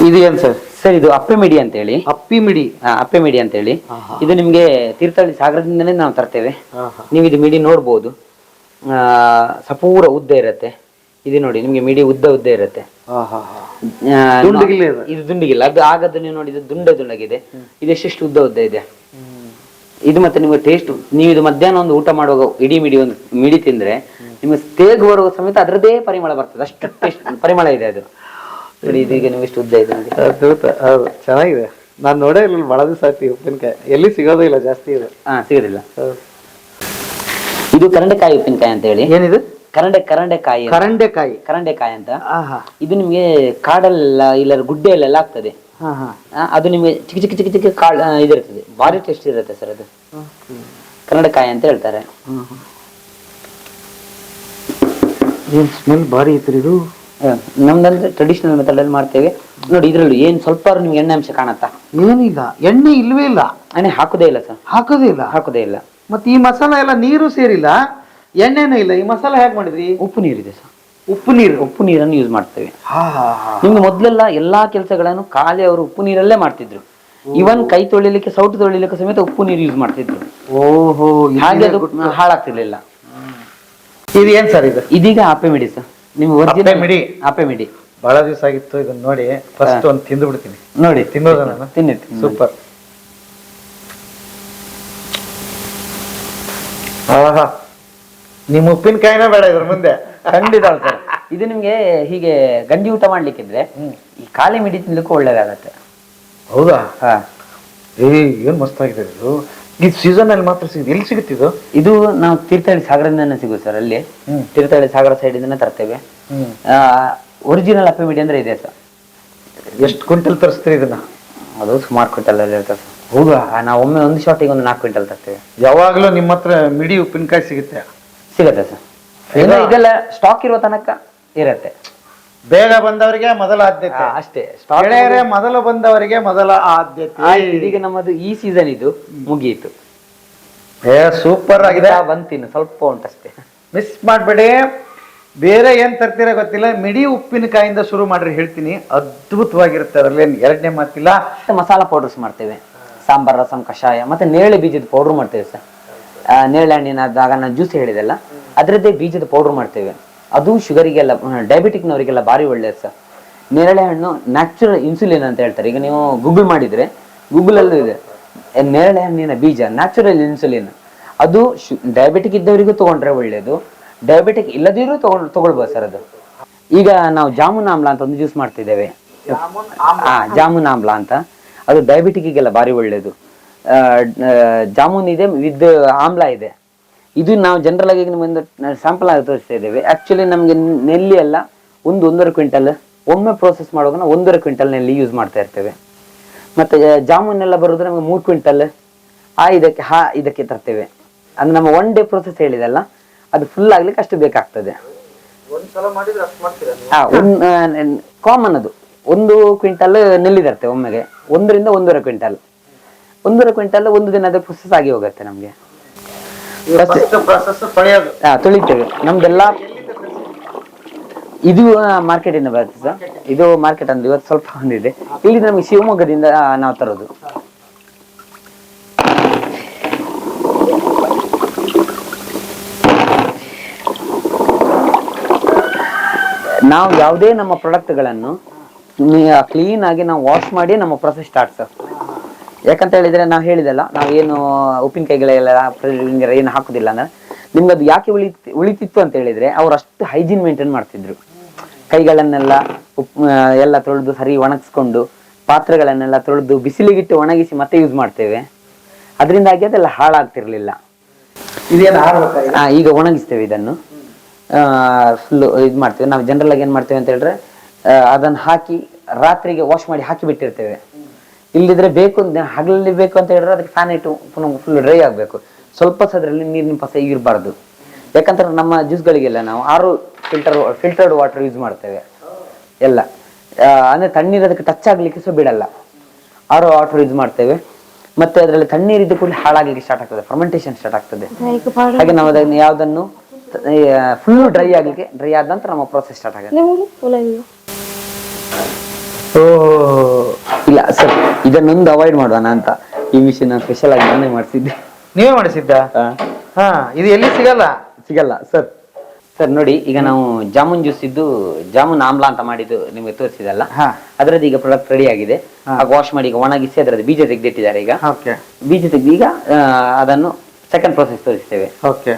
ಇದು ಏನ್ ಸರ್? ಸರ್ ಇದು ಅಪ್ಪೆ ಮಿಡಿ ಅಂತ ಹೇಳಿ ಅಪ್ಪಿ ಮಿಡಿ. ಆ, ಅಪ್ಪೆ ಮಿಡಿ ಅಂತ ಹೇಳಿ ಇದು ನಿಮ್ಗೆ ತೀರ್ಥಹಳ್ಳಿ ಸಾಗರದಿಂದನೇ ನಾವು ತರ್ತೇವೆ. ನೀವು ಇದು ಮಿಡಿ ನೋಡ್ಬೋದು. ಆ, ಸಪೂರ ಉದ್ದ ಇರತ್ತೆ. ಇದು ನೋಡಿ ನಿಮ್ಗೆ ಮಿಡಿ ಉದ್ದ ಉದ್ದ ಇರತ್ತೆ. ಆ, ದುಂಡಗಿಲ್ಲ ಇದು. ಇದು ದುಂಡಿಗಿಲ್ಲ. ಅದು ಆಗದ್ದು ನೀವು ನೋಡಿ ದುಂಡ ದುಂಡಗಿದೆ. ಇದು ಎಷ್ಟೆಷ್ಟು ಉದ್ದ ಉದ್ದ ಇದೆ? ಇದು ಮತ್ತೆ ನಿಮ್ಗೆ ಟೇಸ್ಟ್ ನೀವು ಇದು ಮಧ್ಯಾಹ್ನ ಒಂದು ಊಟ ಮಾಡುವಾಗ ಇಡೀ ಮಿಡಿ ಒಂದು ಮಿಡಿ ತಿಂದ್ರೆ ನಿಮಗೆ ತೇಗ್ ಬರುವ ಸಮೇತ ಅದರದೇ ಪರಿಮಳ ಬರ್ತದೆ. ಅಷ್ಟು ಟೇಸ್ಟ್ ಪರಿಮಳ ಇದೆ ಅದು. ನೋಡಿ ಇದೀಗ ನೀವು ಇಷ್ಟು ಉದ್ದ ಇದೆ. ಹೌದು ಚೆನ್ನಾಗಿದೆ. ನಾನು ನೋಡೇ ಇಲ್ಲ ಬಹಳ ದಿವಸ ಆಯ್ತು ಉಪ್ಪಿನಕಾಯಿ. ಎಲ್ಲಿ ಸಿಗೋದೇ ಇಲ್ಲ ಜಾಸ್ತಿ ಇದೆ. ಹಾ ಸಿಗೋದಿಲ್ಲ. ಇದು ಕರಂಡೆಕಾಯಿ ಉಪ್ಪಿನಕಾಯಿ ಅಂತ ಹೇಳಿ. ಏನಿದು? ಕರಂಡೆ ಕರಂಡೆಕಾಯಿ. ಕರಂಡೆಕಾಯಿ. ಕರಂಡೆಕಾಯಿ ಅಂತ. ಆಹಾ. ಇದು ನಿಮಗೆ ಕಾಡಲ್ಲೆಲ್ಲ ಇಲ್ಲ ಗುಡ್ಡೆಯಲ್ಲೆಲ್ಲ ಆಗ್ತದೆ. ಹಾ ಹಾ. ಅದು ನಿಮಗೆ ಚಿಕ್ಕ ಚಿಕ್ಕ ಚಿಕ್ಕ ಚಿಕ್ಕ ಕಾಳು ಇದಿರ್ತದೆ. ಭಾರಿ ಟೇಸ್ಟ್ ಇರುತ್ತೆ ಸರ್ ಅದು. ಕನ್ನಡಕಾಯಿ ಅಂತ ಹೇಳ್ತಾರೆ. ಏನು ಸ್ಮೆಲ್ ಭಾರಿ ಐತ್ರಿ ಇದು? ನಮ್ದಂದ್ರೆ ಟ್ರೆಡಿಷನಲ್ ಮೆಥಡ್ ಅಲ್ಲಿ ಮಾಡ್ತೇವೆ. ನೋಡಿ ಇದರಲ್ಲಿ ಏನು ಸ್ವಲ್ಪ ನಿಮ್ಗೆ ಎಣ್ಣೆ ಅಂಶ ಕಾಣತ್ತಾ? ಏನಿಲ್ಲ. ಎಣ್ಣೆ ಇಲ್ವೇ ಇಲ್ಲ. ಎಣ್ಣೆ ಹಾಕೋದೇ ಇಲ್ಲ ಸರ್. ಹಾಕೋದೇ ಇಲ್ಲ? ಹಾಕೋದೇ ಇಲ್ಲ. ಮತ್ತೆ ಈ ಮಸಾಲ ಎಲ್ಲ ನೀರು ಸೇರಿಲ್ಲ. ಎಣ್ಣೆನೂ ಇಲ್ಲ. ಈ ಮಸಾಲ ಹೇಗೆ ಮಾಡಿದ್ರಿ? ಉಪ್ಪು ನೀರಿದೆ ಸರ್. ಉಪ್ಪು ನೀರು ಉಪ್ಪು ನೀರನ್ನು ಯೂಸ್ ಮಾಡ್ತೇವೆ. ನಿಮ್ಗೆ ಮೊದಲೆಲ್ಲ ಎಲ್ಲಾ ಕೆಲಸಗಳನ್ನು ಖಾಲಿ ಅವರು ಉಪ್ಪು ನೀರಲ್ಲೇ ಮಾಡ್ತಿದ್ರು. ಇವನ್ ಕೈ ತೊಳಿಲಿಕ್ಕೆ ಸೌಟು ತೊಳಿಲಿಕ್ಕೆ ಸಮೇತ ಉಪ್ಪು ನೀರು ಯೂಸ್ ಮಾಡ್ತಿದ್ರು. ಓಹೋ ಹಾಗೆ ಅದು ಹಾಳಾಗ್ತಿರ್ಲಿಲ್ಲ. ಇದು ಏನ್ ಸರ್ ಇದು? ಇದೀಗ ಆಪೆ ಮಿಡಿ ಸರ್. ನಿಮ್ ಒರಿಜಿನಲ್ ಮಿಡಿ. ಆಪೆ ಮಿಡಿ. ಬಹಳ ದಿವಸ ಆಗಿತ್ತು ಇದನ್ನ ನೋಡಿ. ಫಸ್ಟ್ ಒಂದು ತಿಂದು ಬಿಡ್ತೀನಿ ನೋಡಿ. ತಿನ್ನೋದ ನಾನು? ತಿನ್ನಿ. ಸೂಪರ್ ನಿಮ್ಮ ಉಪ್ಪಿನಕಾಯಿನ ಬೇಡ ಇದ್ರ ಮುಂದೆ. ಖಂಡಿತ ಇದು ನಿಮ್ಗೆ ಹೀಗೆ ಗಂಜಿ ಊಟ ಮಾಡ್ಲಿಕ್ಕಿದ್ರೆ ಈ ಖಾಲಿ ಮಿಡಿ ತಿನ್ಲಿಕ್ಕೂ ಒಳ್ಳೇದಾಗತ್ತೆ. ಹೌದಾ? ಹಾ. ಏ ಏನ್ ಮಸ್ತ್ ಆಗಿದೆ ಇದು? ಇದು ಸೀಸನ್ ಅಲ್ಲಿ ಮಾತ್ರ ಸಿಗುತ್ತೆ? ಎಲ್ಲಿ ಸಿಗುತ್ತೆ ಇದು? ಇದು ನಾವು ತೀರ್ಥಹಳ್ಳಿ ಸಾಗರದಿಂದನೇ ಸಿಗುತ್ತೆ ಸರ್ ಅಲ್ಲಿ. ತೀರ್ಥಹಳ್ಳಿ ಸಾಗರ ಸೈಡ್ ಇಂದನೇ ತರ್ತೇವೆ ಆ, ಒರಿಜಿನಲ್ ಅಪ್ಪ ಮಿಡಿ ಅಂದ್ರೆ ಇದೆ ಸರ್. ಎಷ್ಟು ಕ್ವಿಂಟಲ್ ತರಿಸ್ತೀರಿ ಇದನ್ನ? ಅದು ಸುಮಾರು ಕ್ವಿಂಟಲ್ ಇರ್ತದೆ ಸರ್. ಹೌದಾ? ನಾವು ಒಮ್ಮೆ ಒಂದು ಶಾಟಿಗೆ ಒಂದು ನಾಲ್ಕು ಕ್ವಿಂಟಲ್ ತರ್ತೇವೆ. ಯಾವಾಗಲೂ ನಿಮ್ಮ ಹತ್ರ ಮಿಡಿ ಉಪ್ಪಿನಕಾಯಿ ಸಿಗುತ್ತೆ? ಸಿಗತ್ತೆ ಸರ್. ಇದೆಲ್ಲ ಸ್ಟಾಕ್ ಇರೋ ತನಕ ಇರತ್ತೆ. ಬೇಗ ಬಂದವರಿಗೆ ಮೊದಲ ಆದ್ಯತೆ. ಅಷ್ಟೇ. ಗೆಳೆಯರೇ ಮೊದಲು ಬಂದವರಿಗೆ ಮೊದಲ ಆದ್ಯತೆ. ಇದೀಗ ನಮ್ಮದು ಈ ಸೀಸನ್ ಇದು ಮುಗಿಯಿತು. ಏ ಸೂಪರ್ ಆಗಿದೆ. ಬಂತಿನ್ನು ಸ್ವಲ್ಪ ಉಂಟಷ್ಟೇ. ಮಿಸ್ ಮಾಡಬೇಡಿ. ಬೇರೆ ಏನ್ ತರ್ತೀರ ಗೊತ್ತಿಲ್ಲ. ಮಿಡಿ ಉಪ್ಪಿನಕಾಯಿಂದ ಶುರು ಮಾಡ್ರಿ ಹೇಳ್ತೀನಿ. ಅದ್ಭುತವಾಗಿರುತ್ತೆ ಅದರಲ್ಲಿ ಏನ್ ಎರಡನೇ ಮಾತಿಲ್ಲ. ಮತ್ತೆ ಮಸಾಲ ಪೌಡರ್ಸ್ ಮಾಡ್ತೇವೆ. ಸಾಂಬಾರ್ ರಸಂ ಕಷಾಯ ಮತ್ತೆ ನೇರಳೆ ಬೀಜದ ಪೌಡರ್ ಮಾಡ್ತೇವೆ ಸರ್. ನೇರಳೆ ಹಣ್ಣಿನ ಆಗ ನಾನು ಜ್ಯೂಸ್ ಹೇಳಿದೆಲ್ಲ. ಅದರದ್ದೇ ಬೀಜದ ಪೌಡರ್ ಮಾಡ್ತೇವೆ. ಅದು ಶುಗರಿಗೆಲ್ಲ ಡಯಾಬಿಟಿಕ್ನವರಿಗೆಲ್ಲ ಭಾರಿ ಒಳ್ಳೆಯದು ಸರ್. ನೇರಳೆ ಹಣ್ಣು ನ್ಯಾಚುರಲ್ ಇನ್ಸುಲಿನ್ ಅಂತ ಹೇಳ್ತಾರೆ. ಈಗ ನೀವು ಗೂಗಲ್ ಮಾಡಿದ್ರೆ ಗೂಗಲ್ ಅಲ್ಲೂ ಇದೆ ನೇರಳೆ ಹಣ್ಣಿನ ಬೀಜ ನ್ಯಾಚುರಲ್ ಇನ್ಸುಲಿನ್ ಅದು ಡಯಾಬಿಟಿಕ್ ಇದ್ದವರಿಗೂ ತಗೊಂಡ್ರೆ ಒಳ್ಳೆಯದು ಡಯಾಬಿಟಿಕ್ ಇಲ್ಲದಿದ್ರೂ ತೊಗೊಂಡು ತೊಗೊಳ್ಬೋದು ಸರ್ ಅದು. ಈಗ ನಾವು ಜಾಮೂನ್ ಆಮ್ಲ ಅಂತ ಒಂದು ಜ್ಯೂಸ್ ಮಾಡ್ತಿದ್ದೇವೆ. ಹಾಂ ಜಾಮೂನ್ ಆಮ್ಲ ಅಂತ. ಅದು ಡಯಾಬಿಟಿಕ್ಗೆಲ್ಲ ಭಾರಿ ಒಳ್ಳೆಯದು ಜಾಮೂನ್ ಇದೆ ವಿದ್ ಆಮ್ಲ ಇದೆ. ಇದು ನಾವು ಜನರಲ್ ಆಗಿ ನಿಮ್ಮೊಂದು ಸ್ಯಾಂಪಲ್ ಆಗಿ ತೋರಿಸ್ತಾ ಇದ್ದೇವೆ. ಆಕ್ಚುಲಿ ನಮಗೆ ನೆಲ್ಲಿ ಎಲ್ಲ ಒಂದು ಒಂದೂವರೆ ಕ್ವಿಂಟಲ್ ಒಮ್ಮೆ ಪ್ರೋಸೆಸ್ ಮಾಡುವಾಗ ನಾವು ಒಂದೂವರೆ ಕ್ವಿಂಟಲ್ ನೆಲ್ಲಿ ಯೂಸ್ ಮಾಡ್ತಾ ಇರ್ತೇವೆ. ಮತ್ತು ಜಾಮೂನೆಲ್ಲ ಬರೋದು ನಮಗೆ ಮೂರು ಕ್ವಿಂಟಲ್ ಆ ಇದಕ್ಕೆ ಹಾ ಇದಕ್ಕೆ ತರ್ತೇವೆ. ಅಂದ್ರೆ ನಮ್ಮ ಒನ್ ಡೇ ಪ್ರೋಸೆಸ್ ಹೇಳಿದಲ್ಲ ಅದು ಫುಲ್ ಆಗ್ಲಿಕ್ಕೆ ಅಷ್ಟು ಬೇಕಾಗ್ತದೆ. ಕಾಮನ್ ಅದು. ಒಂದು ಕ್ವಿಂಟಲ್ ನೆಲ್ಲಿ ತರ್ತೇವೆ ಒಮ್ಮೆಗೆ. ಒಂದರಿಂದ ಒಂದೂವರೆ ಕ್ವಿಂಟಲ್. ಒಂದೂವರೆ ಕ್ವಿಂಟಲ್ ಒಂದು ದಿನದ ಪ್ರೊಸೆಸ್ ಆಗಿ ಹೋಗುತ್ತೆ ನಮಗೆ. ಹಾ ತೊಳಿತೇವೆ. ನಮ್ದೆಲ್ಲ ಇದು ಮಾರ್ಕೆಟ್ ಇಂದ ಬರುತ್ತೆ ಸರ್. ಇದು ಮಾರ್ಕೆಟ್ ಅಂದ್ರೆ ಇವತ್ತು ಸ್ವಲ್ಪ ಬಂದಿದೆ. ಇಲ್ಲಿ ನಮಗೆ ಶಿವಮೊಗ್ಗದಿಂದ ನಾವು ತರೋದು. ನಾವು ಯಾವುದೇ ನಮ್ಮ ಪ್ರಾಡಕ್ಟ್ಗಳನ್ನು ಕ್ಲೀನ್ ಆಗಿ ನಾವು ವಾಶ್ ಮಾಡಿ ನಮ್ಮ ಪ್ರೊಸೆಸ್ ಸ್ಟಾರ್ಟ್ ಸರ್. ಯಾಕಂತ ಹೇಳಿದ್ರೆ ನಾವು ಹೇಳಿದಲ್ಲ ನಾವು ಏನು ಉಪ್ಪಿನಕಾಯಿಗಳೆಲ್ಲ ಏನು ಹಾಕುದಿಲ್ಲ ಅಂದ್ರೆ ನಿಮ್ಗೆ ಅದು ಯಾಕೆ ಉಳಿತಿ ಉಳಿತಿತ್ತು ಅಂತ ಹೇಳಿದ್ರೆ ಅವ್ರು ಅಷ್ಟು ಹೈಜೀನ್ ಮೇಂಟೈನ್ ಮಾಡ್ತಿದ್ರು. ಕೈಗಳನ್ನೆಲ್ಲ ಉಪ್ ಎಲ್ಲ ತೊಳೆದು ಸರಿ ಒಣಗಿಸ್ಕೊಂಡು ಪಾತ್ರೆಗಳನ್ನೆಲ್ಲ ತೊಳೆದು ಬಿಸಿಲಿಗಿಟ್ಟು ಒಣಗಿಸಿ ಮತ್ತೆ ಯೂಸ್ ಮಾಡ್ತೇವೆ. ಅದರಿಂದಾಗಿ ಅದೆಲ್ಲ ಹಾಳಾಗ್ತಿರ್ಲಿಲ್ಲ. ಈಗ ಒಣಗಿಸ್ತೇವೆ ಇದನ್ನು. ಫುಲ್ ಇದು ಮಾಡ್ತೇವೆ. ನಾವು ಜನರಲ್ ಆಗಿ ಏನ್ ಮಾಡ್ತೇವೆ ಅಂತ ಹೇಳಿದ್ರೆ ಅದನ್ನ ಹಾಕಿ ರಾತ್ರಿಗೆ ವಾಶ್ ಮಾಡಿ ಹಾಕಿ ಬಿಟ್ಟಿರ್ತೇವೆ. ಇಲ್ಲಿದ್ರೆ ಬೇಕು ಅಂತ- ಹಗಲಲ್ಲಿ ಬೇಕು ಅಂತ ಹೇಳಿದ್ರೆ ಅದಕ್ಕೆ ಫ್ಯಾನ್ ಇಟ್ಟು ಪುನಃ ಫುಲ್ ಡ್ರೈ ಆಗಬೇಕು. ಸ್ವಲ್ಪ ಸದ್ರಲ್ಲಿ ನೀರಿನ ಪಸ ಇರಬಾರ್ದು ಯಾಕಂದ್ರೆ ನಮ್ಮ ಜ್ಯೂಸ್ಗಳಿಗೆಲ್ಲ ನಾವು ಆರು ಫಿಲ್ಟರ್ ಫಿಲ್ಟರ್ಡ್ ವಾಟರ್ ಯೂಸ್ ಮಾಡ್ತೇವೆ. ಎಲ್ಲ. ಅಂದರೆ ತಣ್ಣೀರು ಅದಕ್ಕೆ ಟಚ್ ಆಗಲಿಕ್ಕೆ ಸಹ ಬಿಡಲ್ಲ. ಆರು ವಾಟರ್ ಯೂಸ್ ಮಾಡ್ತೇವೆ. ಮತ್ತೆ ಅದರಲ್ಲಿ ತಣ್ಣೀರಿದ್ದು ಕೂಡ ಹಾಳಾಗಲಿಕ್ಕೆ ಸ್ಟಾರ್ಟ್ ಆಗ್ತದೆ ಫರ್ಮೆಂಟೇಷನ್ ಸ್ಟಾರ್ಟ್ ಆಗ್ತದೆ. ಹಾಗೆ ನಾವು ಅದನ್ನು ಯಾವುದನ್ನು ಫುಲ್ ಡ್ರೈ ಆಗಲಿಕ್ಕೆ ಡ್ರೈ ಆದ ನಂತರ ನಮ್ಮ ಪ್ರೋಸೆಸ್ ಸ್ಟಾರ್ಟ್ ಆಗುತ್ತೆ. ಓ ಇಲ್ಲ ಸರ್ ಇದನ್ನೊಂದು ಅವಾಯ್ಡ್ ಮಾಡೋಣ ಅಂತ. ಈ ಮಿಷನ್ ಸ್ಪೆಷಲ್ ಆಗಿ ನಾನೇ ಮಾಡಿಸಿದ್ದೆ. ನೀವೇ ಮಾಡಿಸಿದ್ದ? ಹಾ. ಇದು ಎಲ್ಲಿ ಸಿಗಲ್ಲ? ಸಿಗಲ್ಲ ಸರ್. ಸರ್ ನೋಡಿ ಈಗ ನಾವು ಜಾಮೂನ್ ಜ್ಯೂಸ್ ಇದ್ದು ಜಾಮೂನ್ ಆಮ್ಲ ಅಂತ ಮಾಡಿದ್ದು ನಿಮಗೆ ತೋರಿಸಿದಲ್ಲ ಹಾ. ಅದರದ್ದು ಈಗ ಪ್ರಾಡಕ್ಟ್ ರೆಡಿ ಆಗಿದೆ. ವಾಶ್ ಮಾಡಿ ಈಗ ಒಣಗಿಸಿ ಅದರದ್ದು ಬೀಜ ತೆಗೆದಿಟ್ಟಿದ್ದಾರೆ ಈಗ. ಓಕೆ. ಬೀಜ ತೆಗೆದು ಈಗ ಆ, ಅದನ್ನು ಸೆಕೆಂಡ್ ಪ್ರೊಸೆಸ್ ತೋರಿಸ್ತೇವೆ. ಓಕೆ.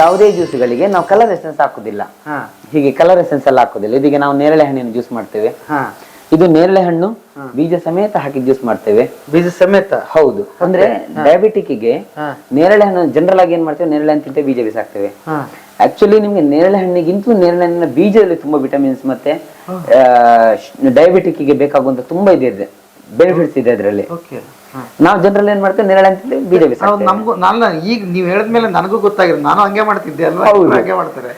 ಯಾವುದೇ ಜ್ಯೂಸ್ಗಳಿಗೆ ನಾವು ಕಲರ್ ಎಸೆನ್ಸ್ ಹಾಕುದಿಲ್ಲ ಹೀಗೆ ಕಲರ್ ಎಸೆನ್ಸ್ ಎಲ್ಲ ಹಾಕುದಿಲ್ಲ ಇದೀಗ ನಾವು ನೇರಳೆ ಹಣ್ಣಿನ ಜ್ಯೂಸ್ ಮಾಡ್ತೇವೆ. ಇದು ನೇರಳೆ ಹಣ್ಣು ಬೀಜ ಸಮೇತ ಹಾಕಿ ಜ್ಯೂಸ್ ಮಾಡ್ತೇವೆ. ಬೀಜ ಸಮೇತ? ಹೌದು. ಅಂದ್ರೆ ಡಯಾಬಿಟಿಕ್ಗೆ ಗೆ ನೇರಳೆ ಹಣ್ಣು ಜನರಲ್ ಆಗಿ ಏನ್ ಮಾಡ್ತೇವೆ? ನೇರಳೆ ಹಣ್ಣು ತಿಂತೇವೆ ಬೀಜ ಬಿಸಾಕ್ತೇವೆ. ಆಕ್ಚುಲಿ ನಿಮ್ಗೆ ನೇರಳೆ ಹಣ್ಣಿಗಿಂತ ನೇರಳೆ ಹಣ್ಣಿನ ಬೀಜದಲ್ಲಿ ತುಂಬಾ ವಿಟಮಿನ್ಸ್ ಮತ್ತೆ ಡಯಾಬಿಟಿಕ್ಗೆ ಬೇಕಾಗುವಂತ ತುಂಬಾ ಇದೆ ಬೆನಿಫಿಟ್ಸ್ ಇದೆ ಅದರಲ್ಲಿ ನಾವು ಜನರಲ್ ಏನ್ ಮಾಡ್ತೇವೆ? ನೇರಳೆ ಅಂತ ಬಿಜೆಪಿ ನಮಗೂ ನಾನು ಈಗ ನೀವ್ ಹೇಳಿದ್ಮೇಲೆ ನನಗೂ ಗೊತ್ತಾಗಿರೋದು. ನಾನು ಹಂಗೆ ಮಾಡ್ತಿದ್ದೆ ಅಲ್ವಾ. ಹಂಗೆ ಮಾಡ್ತಾರೆ.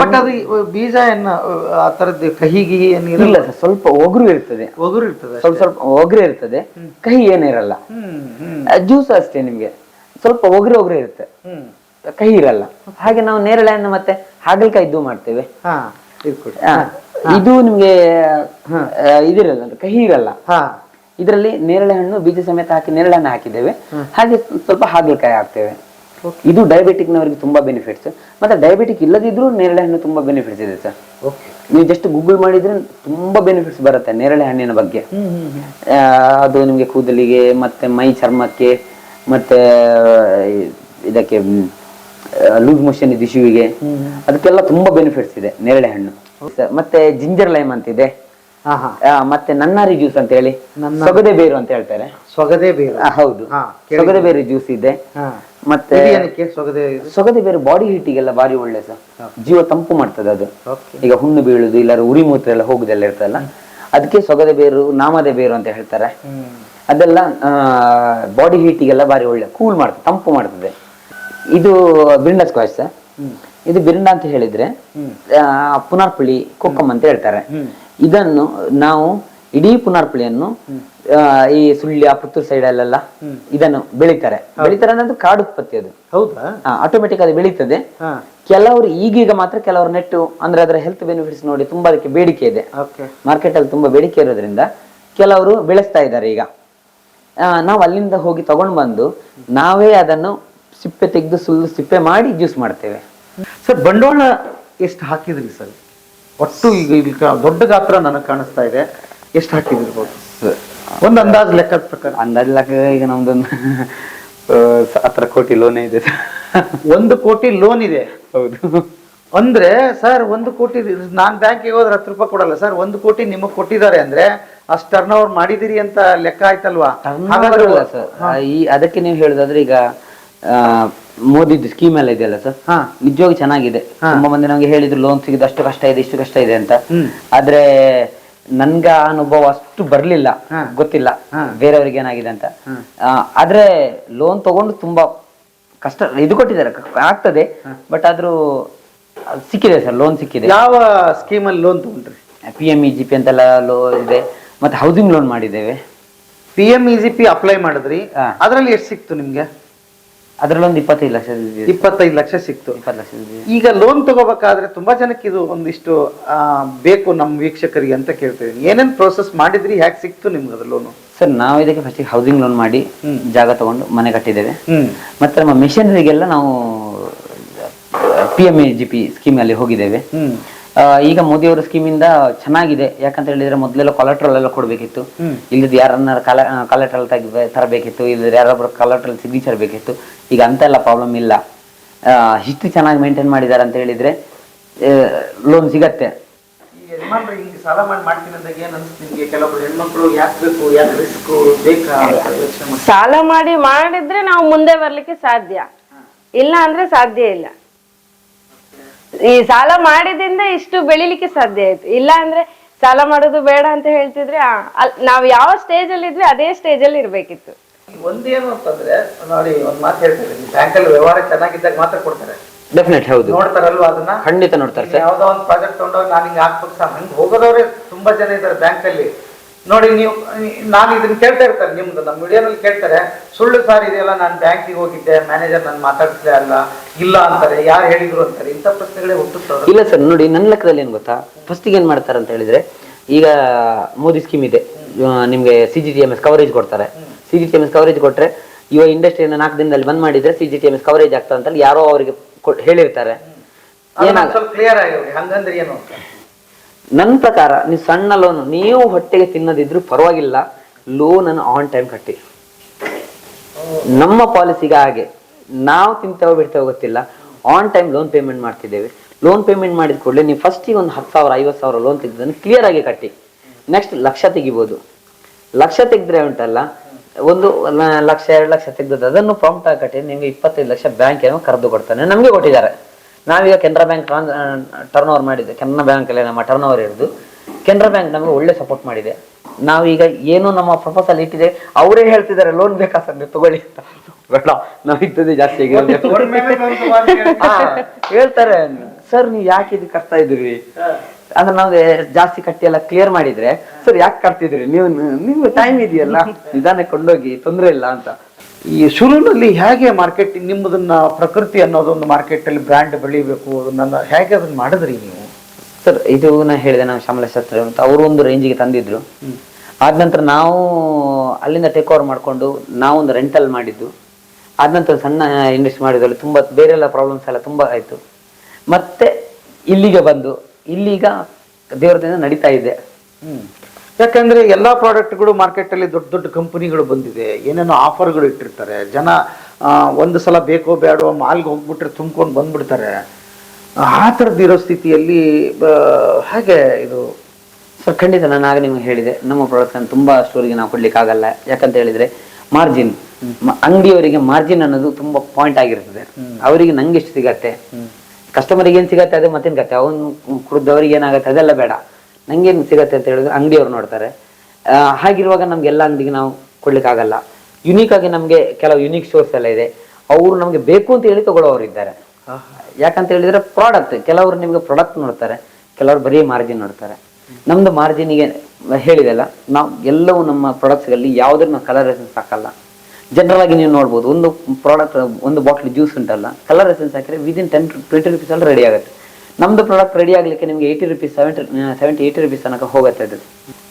ಬಟ್ ಅದು ಬೀಜ ಏನು ಆ ತರದ್ದು ಕಹಿ ಗಿಹಿ ಇಲ್ಲ ಏನಿರಲ್ಲ ಸರ್ ಸ್ವಲ್ಪ ಒಗರು ಇರ್ತದೆ. ಒಗರು ಇರ್ತದೆ ಸ್ವಲ್ಪ ಸ್ವಲ್ಪ ಒಗರು ಇರ್ತದೆ. ಕಹಿ ಏನಿರಲ್ಲ ಜ್ಯೂಸ್ ಅಷ್ಟೇ ನಿಮ್ಗೆ. ಸ್ವಲ್ಪ ಒಗರು ಒಗರು ಇರುತ್ತೆ. ಕಹಿ ಇರಲ್ಲ. ಹಾಗೆ ನಾವು ನೇರಳೆ ಹಣ್ಣು ಮತ್ತೆ ಹಾಗಲಕಾಯಿದ್ದು ಮಾಡ್ತೇವೆ. ಹಾ ಇದು ಮಾಡ್ತೇವೆ ಇದು ನಿಮ್ಗೆ ಇದಿರಲ್ಲ ಕಹಿ ಇರಲ್ಲ. ಹಾ. ಇದರಲ್ಲಿ ನೇರಳೆ ಹಣ್ಣು ಬೀಜ ಸಮೇತ ಹಾಕಿ ನೇರಳೆ ಹಣ್ಣು ಹಾಕಿದ್ದೇವೆ ಹಾಗೆ ಸ್ವಲ್ಪ ಹಾಗಲಕಾಯಿ ಹಾಕ್ತೇವೆ. ಇದು ಡಯಾಬಿಟಿಕ್ ನವರಿಗೆ ತುಂಬಾ ಬೆನಿಫಿಟ್ಸ್ ಮತ್ತೆ ಡಯಾಬಿಟಿಕ್ ಇಲ್ಲದಿದ್ರೂ ನೇರಳೆ ಹಣ್ಣು ತುಂಬಾ ಬೆನಿಫಿಟ್ಸ್ ಇದೆ ಸರ್. ನೀವು ಜಸ್ಟ್ ಗೂಗಲ್ ಮಾಡಿದ್ರೆ ತುಂಬಾ ಬೆನಿಫಿಟ್ಸ್ ಬರುತ್ತೆ ನೇರಳೆ ಹಣ್ಣಿನ ಬಗ್ಗೆ. ಅದು ನಿಮಗೆ ಕೂದಲಿಗೆ ಮತ್ತೆ ಮೈ ಚರ್ಮಕ್ಕೆ ಮತ್ತೆ ಇದಕ್ಕೆ ಲೂಸ್ ಮೋಷನ್ ಇದು ಇಶ್ಯೂಗೆ ಅದಕ್ಕೆಲ್ಲ ತುಂಬಾ ಬೆನಿಫಿಟ್ಸ್ ಇದೆ ನೇರಳೆ ಹಣ್ಣು. ಮತ್ತೆ ಜಿಂಜರ್ ಲೈಮ್ ಅಂತ ಇದೆ ಹಾ ಹಾ ಆ, ಮತ್ತೆ ನನ್ನಾರಿ ಜ್ಯೂಸ್ ಅಂತ ಹೇಳಿ. ಸೊಗದೆ ಬೇರು ಅಂತ ಹೇಳ್ತಾರೆ. ಸೊಗದೆ ಬೇರು. ಆ, ಹೌದು. ಹಾ, ಕೇಳಿದ್ದೀನಿ. ಸೊಗದೆ ಬೇರು ಜ್ಯೂಸ್ ಇದೆ. ಹಾ. ಮತ್ತೆ ಇದು ಏನಕ್ಕೆ ಸೊಗದೆ ಇದು? ಸೊಗದೆ ಬೇರು ಬಾಡಿ ಹೀಟಿಗೆಲ್ಲ ಬಾರಿ ಒಳ್ಳೆ ಸರ್. ಜೀವ ತಂಪು ಮಾಡ್ತದೆ ಅದು. ಈಗ ಹುಣ್ಣು ಬೀಳುದು ಇಲ್ಲ ಉರಿ ಮೂತ್ರ ಎಲ್ಲ ಹೋಗುದೆಲ್ಲ ಇರ್ತದಲ್ಲ? ಅದಕ್ಕೆ ಸೊಗದೆ ಬೇರು ನಾಮದೆ ಬೇರು ಅಂತ ಹೇಳ್ತಾರೆ. ಹ್ಮ್. ಅದೆಲ್ಲ ಬಾಡಿ ಹೀಟಿಗೆಲ್ಲ ಬಾರಿ ಒಳ್ಳೆ ಕೂಲ್ ಮಾಡ್ತದೆ ತಂಪು ಮಾಡ್ತದೆ. ಇದು ಬಿರಿಂಡ ಸ್ಕ್ವಾಶ್ ಸರ್. ಇದು ಬಿರಿಂಡ ಅಂತ ಹೇಳಿದ್ರೆ ಆ, ಪುನರ್ಪುಳಿ ಕೊಕ್ಕಮ್ ಅಂತ ಹೇಳ್ತಾರೆ. ಇದನ್ನು ನಾವು ಇಡೀ ಪುನರ್ಪಳಿಯನ್ನು ಈ ಸುಳ್ಯ ಪುತ್ತೂರು ಸೈಡ್ ಅಲ್ಲೆಲ್ಲ ಇದನ್ನು ಬೆಳಿತಾರೆ. ಬೆಳಿತಾರೆ ಅನ್ನೋದು ಕಾಡು ಉತ್ಪತ್ತಿ ಅದು. ಹೌದಾ? ಆಟೋಮೆಟಿಕ್ ಅದು ಬೆಳೀತದೆ. ಕೆಲವರು ಈಗೀಗ ಮಾತ್ರ ಕೆಲವರು ನೆಟ್ಟು ಅಂದ್ರೆ ಅದರ ಹೆಲ್ತ್ ಬೆನಿಫಿಟ್ಸ್ ನೋಡಿ ತುಂಬಾ ಅದಕ್ಕೆ ಬೇಡಿಕೆ ಇದೆ. ಮಾರ್ಕೆಟ್ ಅಲ್ಲಿ ತುಂಬಾ ಬೇಡಿಕೆ ಇರೋದ್ರಿಂದ ಕೆಲವರು ಬೆಳೆಸ್ತಾ ಇದ್ದಾರೆ ಈಗ. ಆ, ನಾವು ಅಲ್ಲಿಂದ ಹೋಗಿ ತಗೊಂಡು ಬಂದು ನಾವೇ ಅದನ್ನು ಸಿಪ್ಪೆ ತೆಗೆದು ಸುಲ್ಲು ಸಿಪ್ಪೆ ಮಾಡಿ ಜ್ಯೂಸ್ ಮಾಡ್ತೇವೆ. ಸರ್ ಬಂಡವಾಳ ಎಷ್ಟು ಹಾಕಿದ್ರಿ ಸರ್? ಒಟ್ಟು ಈಗ ಇಲ್ಲಿ ದೊಡ್ಡ ಗಾತ್ರ ನನಗೆ ಕಾಣಿಸ್ತಾ ಇದೆ. ಎಷ್ಟು ಹಾಕಿದಿರ್ಬೋದು? ಒಂದು ಅಂದಾಜು ಲೆಕ್ಕದ ಪ್ರಕಾರ. ಅಂದಾಜ್ ಈಗ ನಮ್ದೊಂದು ಹತ್ರ ಕೋಟಿ ಲೋನ್ ಇದೆ. ಒಂದು ಕೋಟಿ ಲೋನ್ ಇದೆ. ಹೌದು. ಅಂದ್ರೆ ಸರ್ ಒಂದು ಕೋಟಿ ನಾನ್ ಬ್ಯಾಂಕಿಗೆ ಹೋದ್ರೆ ಹತ್ತು ರೂಪಾಯಿ ಕೊಡಲ್ಲ. ಸರ್ ಒಂದು ಕೋಟಿ ನಿಮಗ್ ಕೊಟ್ಟಿದ್ದಾರೆ ಅಂದ್ರೆ ಅಷ್ಟು ಟರ್ನ್ ಓವರ್ ಮಾಡಿದಿರಿ ಅಂತ ಲೆಕ್ಕ ಆಯ್ತಲ್ವಾ? ಸರ್. ಈ ಅದಕ್ಕೆ ನೀವು ಹೇಳುದಾದ್ರೆ ಈಗ ಮೋದಿದು ಸ್ಕೀಮ್ ಎಲ್ಲ ಇದೆಯಲ್ಲ ಸರ್ ಹಾ. ನಿಜವಾಗಿ ಚೆನ್ನಾಗಿದೆ. ತುಂಬಾ ಮಂದಿ ನಮಗೆ ಹೇಳಿದ್ರು ಲೋನ್ ಸಿಗಿದ್ದು ಅಷ್ಟು ಕಷ್ಟ ಇದೆ ಇಷ್ಟು ಕಷ್ಟ ಇದೆ ಅಂತ. ಆದ್ರೆ ನನ್ಗ ಆ ಅನುಭವ ಅಷ್ಟು ಬರ್ಲಿಲ್ಲ. ಗೊತ್ತಿಲ್ಲ. ಬೇರೆಯವ್ರಿಗೆ ಏನಾಗಿದೆ ಅಂತ. ಆದ್ರೆ ಲೋನ್ ತಗೊಂಡು ತುಂಬಾ ಕಷ್ಟ ಇದು ಕೊಟ್ಟಿದ್ದಾರೆ ಆಗ್ತದೆ. ಬಟ್ ಆದ್ರೂ ಸಿಕ್ಕಿದೆ ಸರ್ ಲೋನ್ ಸಿಕ್ಕಿದೆ. ಯಾವ ಸ್ಕೀಮಲ್ಲಿ ಲೋನ್ ತಗೊಂಡ್ರಿ? P M E G P ಅಂತೆಲ್ಲ ಲೋನ್ ಇದೆ. ಮತ್ತೆ ಹೌಸಿಂಗ್ ಲೋನ್ ಮಾಡಿದ್ದೇವೆ. P M E G P apply ಮಾಡಿದ್ರಿ. ಅದ್ರಲ್ಲಿ ಎಷ್ಟು ಸಿಕ್ತು ನಿಮ್ಗೆ? ಅದ್ರಲ್ಲಿ ಒಂದು ಇಪ್ಪತ್ತೈದು ಲಕ್ಷ ಇಪ್ಪತ್ತೈದು ಲಕ್ಷ ಸಿಕ್ತು. ಇಪ್ಪತ್ತು ಲಕ್ಷ ಈಗ ಲೋನ್ ತಗೋಬೇಕಾದ್ರೆ ತುಂಬಾ ಜನಕ್ಕೆ ಇದು ಒಂದಿಷ್ಟು ಬೇಕು ನಮ್ಮ ವೀಕ್ಷಕರಿಗೆ ಅಂತ ಕೇಳ್ತೇವೆ ಏನೇನ್ ಪ್ರೋಸೆಸ್ ಮಾಡಿದ್ರಿ ಹ್ಯಾಕ್ ಸಿಕ್ತು ನಿಮ್ಗೆ ಅದ್ರ ಲೋನು ಸರ್ ನಾವು ಇದಕ್ಕೆ ಫಸ್ಟ್ ಹೌಸಿಂಗ್ ಲೋನ್ ಮಾಡಿ ಜಾಗ ತಗೊಂಡು ಮನೆ ಕಟ್ಟಿದ್ದೇವೆ. ಮತ್ತೆ ನಮ್ಮ ಮಿಷನರಿಗೆಲ್ಲ ನಾವು P M E G P scheme ಅಲ್ಲಿ ಹೋಗಿದ್ದೇವೆ. ಈಗ ಮೋದಿ ಅವರ ಸ್ಕೀಮ್ ಇಂದ ಚೆನ್ನಾಗಿದೆ. ಯಾಕಂತ ಹೇಳಿದ್ರೆ ಮೊದಲೆಲ್ಲ ಕೊಲೆಟ್ರಲ್ ಎಲ್ಲ ಕೊಡಬೇಕಿತ್ತು. ಇಲ್ಲದ ಯಾರನ್ನ ಕೊಲೆಟ್ರಲ್ ತೆಗಿ ತರಬೇಕಿತ್ತು. ಇಲ್ಲದ ಯಾರೊಬ್ಬರು ಕೊಲೆಟ್ರಲ್ ಸಿಗ್ನೇಚರ್ ಬೇಕಿತ್ತು ಈಗ ಅಂತೆಲ್ಲ ಪ್ರಾಬ್ಲಮ್ ಇಲ್ಲ. ಇಷ್ಟು ಚೆನ್ನಾಗಿ ಮೇಂಟೈನ್ ಮಾಡಿದ್ದಾರೆ ಅಂತ ಹೇಳಿದ್ರೆ ಲೋನ್ ಸಿಗತ್ತೆ. ಸಾಲ ಮಾಡಿ ಮಾಡಿದ್ರೆ ನಾವು ಮುಂದೆ ಬರ್ಲಿಕ್ಕೆ ಸಾಧ್ಯ. ಇಲ್ಲ ಅಂದ್ರೆ ಸಾಧ್ಯ ಇಲ್ಲ. ಈ ಸಾಲ ಮಾಡಿದಿಂದ ಇಷ್ಟು ಬೆಳಿಲಿಕ್ಕೆ ಸಾಧ್ಯ ಆಯ್ತು. ಇಲ್ಲ ಅಂದ್ರೆ ಸಾಲ ಮಾಡೋದು ಬೇಡ ಅಂತ ಹೇಳ್ತಿದ್ರೆ ಆ, ಅಲ್- ನಾವ್ ಯಾವ ಸ್ಟೇಜ್ ಅಲ್ಲಿ ಇದ್ವಿ ಅದೇ ಸ್ಟೇಜ್ ಅಲ್ಲಿ ಇರ್ಬೇಕಿತ್ತು. ಒಂದೇನು ಅಂತಂದ್ರೆ ನೋಡಿ ಒಂದ್ ಮಾತು ಬ್ಯಾಂಕ್ ಬ್ಯಾಂಕಲ್ಲಿ ವ್ಯವಹಾರ ಚೆನ್ನಾಗಿದ್ದಾಗ ಮಾತ್ರ ಕೊಡ್ತಾರೆ. ಡೆಫಿನೆಟ್ ಹೌದು. ನೋಡ್ತಾರಲ್ವಾ ಅದನ್ನ? ಖಂಡಿತ ನೋಡ್ತಾರೆ ಸರ್. ಯಾವ್ದೋ ಒಂದು ಪ್ರಾಜೆಕ್ಟ್ ತಗೊಂಡೋಗಿ ನಾನು ಹಿಂಗ್ ಹಾಕ್ಬೇಕು ಸರ್. ಹಂಗ್ ಹೋಗೋದವ್ರೆ ತುಂಬಾ ಜನ ಇದ್ದಾರೆ ಬ್ಯಾಂಕಲ್ಲಿ ನೋಡಿ ನೀವು ನಾನು ಇದನ್ನ ಕೇಳ್ತಾ ಇರ್ತಾರೆ ನಿಮ್ದು ನಮ್ಮ ವಿಡಿಯೋನಲ್ಲಿ ಕೇಳ್ತಾರೆ ಸುಳ್ಳು ಸಾರ್ ಇದೆಯಲ್ಲ ನಾನು ಬ್ಯಾಂಕಿಗೆ ಹೋಗಿದ್ದೆ ಮ್ಯಾನೇಜರ್ ನಾನು ಮಾತಾಡ್ತಿದ್ದೆ ಅಲ್ಲ ಇಲ್ಲ ಅಂತಾರೆ ಯಾರು ಹೇಳಿದ್ರು ಅಂತಾರೆ ಇಂಥ ಪ್ರಶ್ನೆಗಳೇ ಹುಟ್ಟುತ್ತವ್ರೆ ಇಲ್ಲ ಸರ್ ನೋಡಿ ನನ್ನ ಲೆಕ್ಕದಲ್ಲಿ ಏನು ಗೊತ್ತಾ? ಫಸ್ಟಿಗೆ ಏನ್ ಮಾಡ್ತಾರೆ ಅಂತ ಹೇಳಿದ್ರೆ ಈಗ ಮೋದಿ ಸ್ಕೀಮ್ ಇದೆ. ನಿಮಗೆ C G T M S coverage ಕೊಡ್ತಾರೆ. C G T M S coverage ಕೊಟ್ರೆ ಇವಾಗ ಇಂಡಸ್ಟ್ರಿಯನ್ನು ನಾಲ್ಕು ದಿನದಲ್ಲಿ ಬಂದ್ ಮಾಡಿದ್ರೆ C G T M S coverage ಆಗ್ತದೆ ಅಂತ ಯಾರೋ ಅವರಿಗೆ ಹೇಳಿರ್ತಾರೆ. ಏನಾಗ ಸ್ವಲ್ಪ ಕ್ಲಿಯರ್ ಆಗಿ ಹಂಗಂದ್ರೆ ಏನು? ನನ್ನ ಪ್ರಕಾರ ನೀವು ಸಣ್ಣ ಲೋನ್ ನೀವು ಹೊಟ್ಟೆಗೆ ತಿನ್ನದಿದ್ರು ಪರವಾಗಿಲ್ಲ ಲೋನ್ ಅನ್ನು ಆನ್ ಟೈಮ್ ಕಟ್ಟಿ. ನಮ್ಮ ಪಾಲಿಸಿಗೆ ಹಾಗೆ, ನಾವು ತಿಂತೇವೋ ಬಿಡ್ತೇವೋ ಗೊತ್ತಿಲ್ಲ ಆನ್ ಟೈಮ್ ಲೋನ್ ಪೇಮೆಂಟ್ ಮಾಡ್ತಿದ್ದೇವೆ. ಲೋನ್ ಪೇಮೆಂಟ್ ಮಾಡಿದ ಕೂಡಲೇ ನೀವು ಫಸ್ಟಿಗೆ ಒಂದು ಹತ್ತು ಸಾವಿರ, ಐವತ್ತು ಸಾವಿರ ಲೋನ್ ತೆಗೆದನ್ನು ಕ್ಲಿಯರ್ ಆಗಿ ಕಟ್ಟಿ. ನೆಕ್ಸ್ಟ್ ಲಕ್ಷ ತೆಗಿಬೋದು. ಲಕ್ಷ ತೆಗೆದ್ರೆ ಉಂಟಲ್ಲ, ಒಂದು ಲಕ್ಷ, ಎರಡು ಲಕ್ಷ ತೆಗೆದದ್ದು, ಅದನ್ನು ಪ್ರಾಂಪ್ಟ್ ಆಗಿ ಕಟ್ಟಿ, ನಿಮಗೆ ಇಪ್ಪತ್ತೈದು ಲಕ್ಷ ಬ್ಯಾಂಕ್ ಏನೋ ಕರೆದು ಕೊಡ್ತಾನೆ, ನಮಗೆ ಕೊಟ್ಟಿದ್ದಾರೆ. ನಾವೀಗ Canara bank trans turn over ಮಾಡಿದೆ. ಕೆನರಾ ಬ್ಯಾಂಕಲ್ಲಿ ನಮ್ಮ ಟರ್ನ್ ಓವರ್ ಇರೋದು. ಕೆನರಾ ಬ್ಯಾಂಕ್ ನಮಗೆ ಒಳ್ಳೆ ಸಪೋರ್ಟ್ ಮಾಡಿದೆ. ನಾವೀಗ ಏನು ನಮ್ಮ ಪ್ರಪೋಸಲ್ ಇಟ್ಟಿದೆ ಅವರೇ ಹೇಳ್ತಿದ್ದಾರೆ ಲೋನ್ ಬೇಕಾ ಸರ್ ನೀವು ತಗೊಳ್ಳಿ ಅಂತ. ಬೇಡ ನಾವು ಇದ್ದದೇ ಜಾಸ್ತಿ ಆಗಿದೆ ಹಾ, ಹೇಳ್ತಾರೆ. ಸರ್ ನೀವು ಯಾಕೆ ಇದು ಕಟ್ತಾ ಇದ್ರಿ ಅಂದ್ರೆ ನಾವು ಜಾಸ್ತಿ ಕಟ್ಟಿ ಎಲ್ಲ ಕ್ಲಿಯರ್ ಮಾಡಿದ್ರೆ ಸರ್ ಯಾಕೆ ಕಟ್ತಿದ್ರಿ ನೀವು ನಿಮ್ಗೆ ಟೈಮ್ ಇದೆಯಲ್ಲ ನಿಧಾನಕ್ಕೆ ಕೊಂಡೋಗಿ ತೊಂದ್ರೆ ಇಲ್ಲ ಅಂತ. ಈ ಶುರುವಿನಲ್ಲಿ ಹೇಗೆ ಮಾರ್ಕೆಟ್ ನಿಮ್ಮದನ್ನ ಪ್ರಕೃತಿ ಅನ್ನೋದೊಂದು ಮಾರ್ಕೆಟ್ ಅಲ್ಲಿ ಬ್ರ್ಯಾಂಡ್ ಬೆಳಿಬೇಕು ಅದನ್ನ ಹೇಗೆ ಅದನ್ನ ಮಾಡಿದ್ರಿ ನೀವು? ಸರ್ ಇದು ನಾ ಹೇಳಿದೆ ನಾವು ಶ್ಯಾಮಲಶಾಸ್ತ್ರಿ ಅಂತ. ಅವರು ಒಂದು ರೇಂಜಿಗೆ ತಂದಿದ್ರು. ಆದ ನಂತರ ನಾವು ಅಲ್ಲಿಂದ ಟೇಕ್ ಓವರ್ ಮಾಡಿಕೊಂಡು ನಾವೊಂದು ರೆಂಟಲ್ ಮಾಡಿದ್ದು. ಆದ ನಂತರ ಸಣ್ಣ ಇಂಡಸ್ಟ್ರಿ ಮಾಡಿದ್ರಲ್ಲಿ ತುಂಬ ಬೇರೆಲ್ಲ ಪ್ರಾಬ್ಲಮ್ಸ್ ಎಲ್ಲ ತುಂಬ ಆಯಿತು. ಮತ್ತೆ ಇಲ್ಲಿಗೆ ಬಂದು ಇಲ್ಲಿಗ ದೇವ್ರದಿಂದ ನಡೀತಾ ಇದೆ. ಯಾಕಂದ್ರೆ ಎಲ್ಲ ಪ್ರಾಡಕ್ಟ್ಗಳು ಮಾರ್ಕೆಟಲ್ಲಿ ದೊಡ್ಡ ದೊಡ್ಡ ಕಂಪನಿಗಳು ಬಂದಿದೆ. ಏನೇನೋ ಆಫರ್ಗಳು ಇಟ್ಟಿರ್ತಾರೆ. ಜನ ಒಂದು ಸಲ ಬೇಕೋ ಬೇಡೋ ಮಾಲ್ಗೆ ಹೋಗ್ಬಿಟ್ರೆ ತುಂಬ್ಕೊಂಡು ಬಂದ್ಬಿಡ್ತಾರೆ. ಆ ಥರದ್ದು ಇರೋ ಸ್ಥಿತಿಯಲ್ಲಿ ಹಾಗೆ ಇದು. ಸರ್ ಖಂಡಿತ ನಾನು ಆಗ ನಿಮ್ಗೆ ಹೇಳಿದೆ. ನಮ್ಮ ಪ್ರಾಡಕ್ಟ್ ತುಂಬ ತುಂಬಾ ಸ್ಟೋರಿಗೆ ನಾವು ಕೊಡ್ಲಿಕ್ಕಾಗಲ್ಲ. ಯಾಕಂತ ಹೇಳಿದ್ರೆ ಮಾರ್ಜಿನ್ ಅಂಗಡಿಯವರಿಗೆ ಮಾರ್ಜಿನ್ ಅನ್ನೋದು ತುಂಬ ಪಾಯಿಂಟ್ ಆಗಿರ್ತದೆ. ಅವರಿಗೆ ನಂಗೆ ಎಷ್ಟು ಸಿಗತ್ತೆ ಕಸ್ಟಮರಿಗೆ ಏನು ಸಿಗತ್ತೆ? ಅದೇ ಮತ್ತೇನು ಗತ್ತೆ ಅವನು ಕುಡಿದವರಿಗೆ ಏನಾಗುತ್ತೆ? ಅದೆಲ್ಲ ಬೇಡ. ನಂಗೇನು ಸಿಗತ್ತೆ ಅಂತ ಹೇಳಿದ್ರೆ ಅಂಗಡಿಯವ್ರು ನೋಡ್ತಾರೆ. ಹಾಗಿರುವಾಗ ನಮ್ಗೆ ಎಲ್ಲ ಅಂಗಡಿಗೆ ನಾವು ಕೊಡ್ಲಿಕ್ಕಾಗಲ್ಲ. ಯುನೀಕ್ ಆಗಿ ನಮ್ಗೆ ಕೆಲವು ಯುನೀಕ್ ಸ್ಟೋರ್ಸ್ ಎಲ್ಲ ಇದೆ. ಅವರು ನಮ್ಗೆ ಬೇಕು ಅಂತ ಹೇಳಿ ತಗೊಳ್ಳೋರು ಇದ್ದಾರೆ. ಯಾಕಂತ ಹೇಳಿದ್ರೆ ಪ್ರಾಡಕ್ಟ್ ಕೆಲವರು ನಿಮ್ಗೆ ಪ್ರಾಡಕ್ಟ್ ನೋಡ್ತಾರೆ ಕೆಲವರು ಬರೀ ಮಾರ್ಜಿನ್ ನೋಡ್ತಾರೆ. ನಮ್ದು ಮಾರ್ಜಿನಿಗೆ ಹೇಳಿದೆಲ್ಲ ನಾವು ಎಲ್ಲವೂ ನಮ್ಮ ಪ್ರಾಡಕ್ಟ್ಸ್ಗಳಲ್ಲಿ ಯಾವುದ್ರ ನಾವು ಕಲರ್ ಎಸೆನ್ಸ್ ಹಾಕಲ್ಲ. ಜನರಲ್ ಆಗಿ ನೀವು ನೋಡ್ಬೋದು ಒಂದು ಪ್ರಾಡಕ್ಟ್ ಒಂದು ಬಾಟ್ಲ್ ಜ್ಯೂಸ್ ಉಂಟಲ್ಲ ಕಲರ್ ಎಸೆನ್ಸ್ ಹಾಕಿದ್ರೆ ವಿದಿನ್ ಟೆನ್ ಟ್ವೆಂಟಿ ರುಪೀಸ್ ಅಲ್ಲಿ ರೆಡಿ ಆಗುತ್ತೆ. ನಮ್ದು ಪ್ರಾಡಕ್ಟ್ ರೆಡಿ ಆಗ್ಲಿಕ್ಕೆ ನಿಮಗೆ eighty rupees seventy seventy eighty rupees ತನಕ ಹೋಗುತ್ತೆ ಅದು.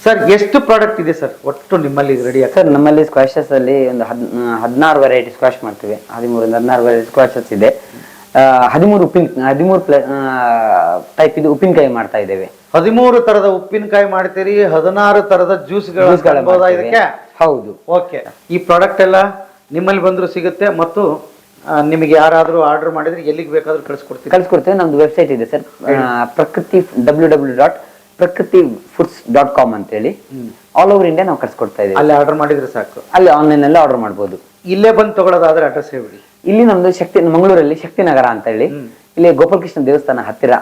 ಸರ್ ಎಷ್ಟು ಪ್ರಾಡಕ್ಟ್ ಇದೆ ಸರ್ ಒಟ್ಟು ನಿಮ್ಮಲ್ಲಿ ರೆಡಿ ಸರ್ ನಮ್ಮಲ್ಲಿ ಸ್ಕ್ವಾಶಸ್ ಅಲ್ಲಿ ಒಂದು ಹದ್ ಹದಿನಾರು ವೆರೈಟಿ ಸ್ಕ್ವಾಶ್ ಮಾಡ್ತೀವಿ. ಹದಿಮೂರಿಂದ ಹದಿನಾರು ವೆರೈಟಿ ಸ್ಕ್ವಾಶಸ್ ಇದೆ. ಹದಿಮೂರು ಉಪ್ಪಿನ ಹದಿಮೂರು ಪ್ಲೇ ಟೈಪ್ ಇದು ಉಪ್ಪಿನಕಾಯಿ ಮಾಡ್ತಾ ಇದ್ದೇವೆ. ಹದಿಮೂರು ತರದ ಉಪ್ಪಿನಕಾಯಿ ಮಾಡ್ತೀರಿ ಹದಿನಾರು ತರದ ಜ್ಯೂಸ್ಗಳು. ಇದಕ್ಕೆ? ಹೌದು. ಓಕೆ ಈ ಪ್ರಾಡಕ್ಟ್ ಎಲ್ಲ ನಿಮ್ಮಲ್ಲಿ ಬಂದರೂ ಸಿಗುತ್ತೆ ಮತ್ತು ನಿಮಗೆ ಯಾರಾದರೂ ಆರ್ಡರ್ ಮಾಡಿದ್ರೆ ಎಲ್ಲಿಗೆ ಬೇಕಾದರೂ ಕಳಿಸ್ಕೊಡ್ತೀವಿ ಕಳಿಸ್ಕೊಡ್ತೇವೆ. ನಮ್ದು ವೆಬ್ಸೈಟ್ ಇದೆ sir. Prakruthi W W dot Prakruthi foods dot com ಅಂತೇಳಿ ಆಲ್ ಓವರ್ ಇಂಡಿಯಾ ನಾವು ಕಳಿಸ್ಕೊಡ್ತಾ ಇದ್ದೀವಿ ಅಲ್ಲಿ ಆರ್ಡರ್ ಮಾಡಿದ್ರೆ ಸಾಕು. ಅಲ್ಲಿ ಆನ್ಲೈನ್ ಅಲ್ಲಿ ಆರ್ಡರ್ ಮಾಡ್ಬೋದು. ಇಲ್ಲೇ ಬಂದು ತಗೊಳ್ಳೋದಾದ್ರೆ ಅಡ್ರೆಸ್ ಹೇಳ್ಬಿಡಿ. ಇಲ್ಲಿ ನಮ್ದು ಶಕ್ತಿ ಮಂಗಳೂರಲ್ಲಿ ಶಕ್ತಿನಗರ ಅಂತ ಹೇಳಿ ಇಲ್ಲಿ ಗೋಪಾಲಕೃಷ್ಣ ದೇವಸ್ಥಾನ ಹತ್ತಿರ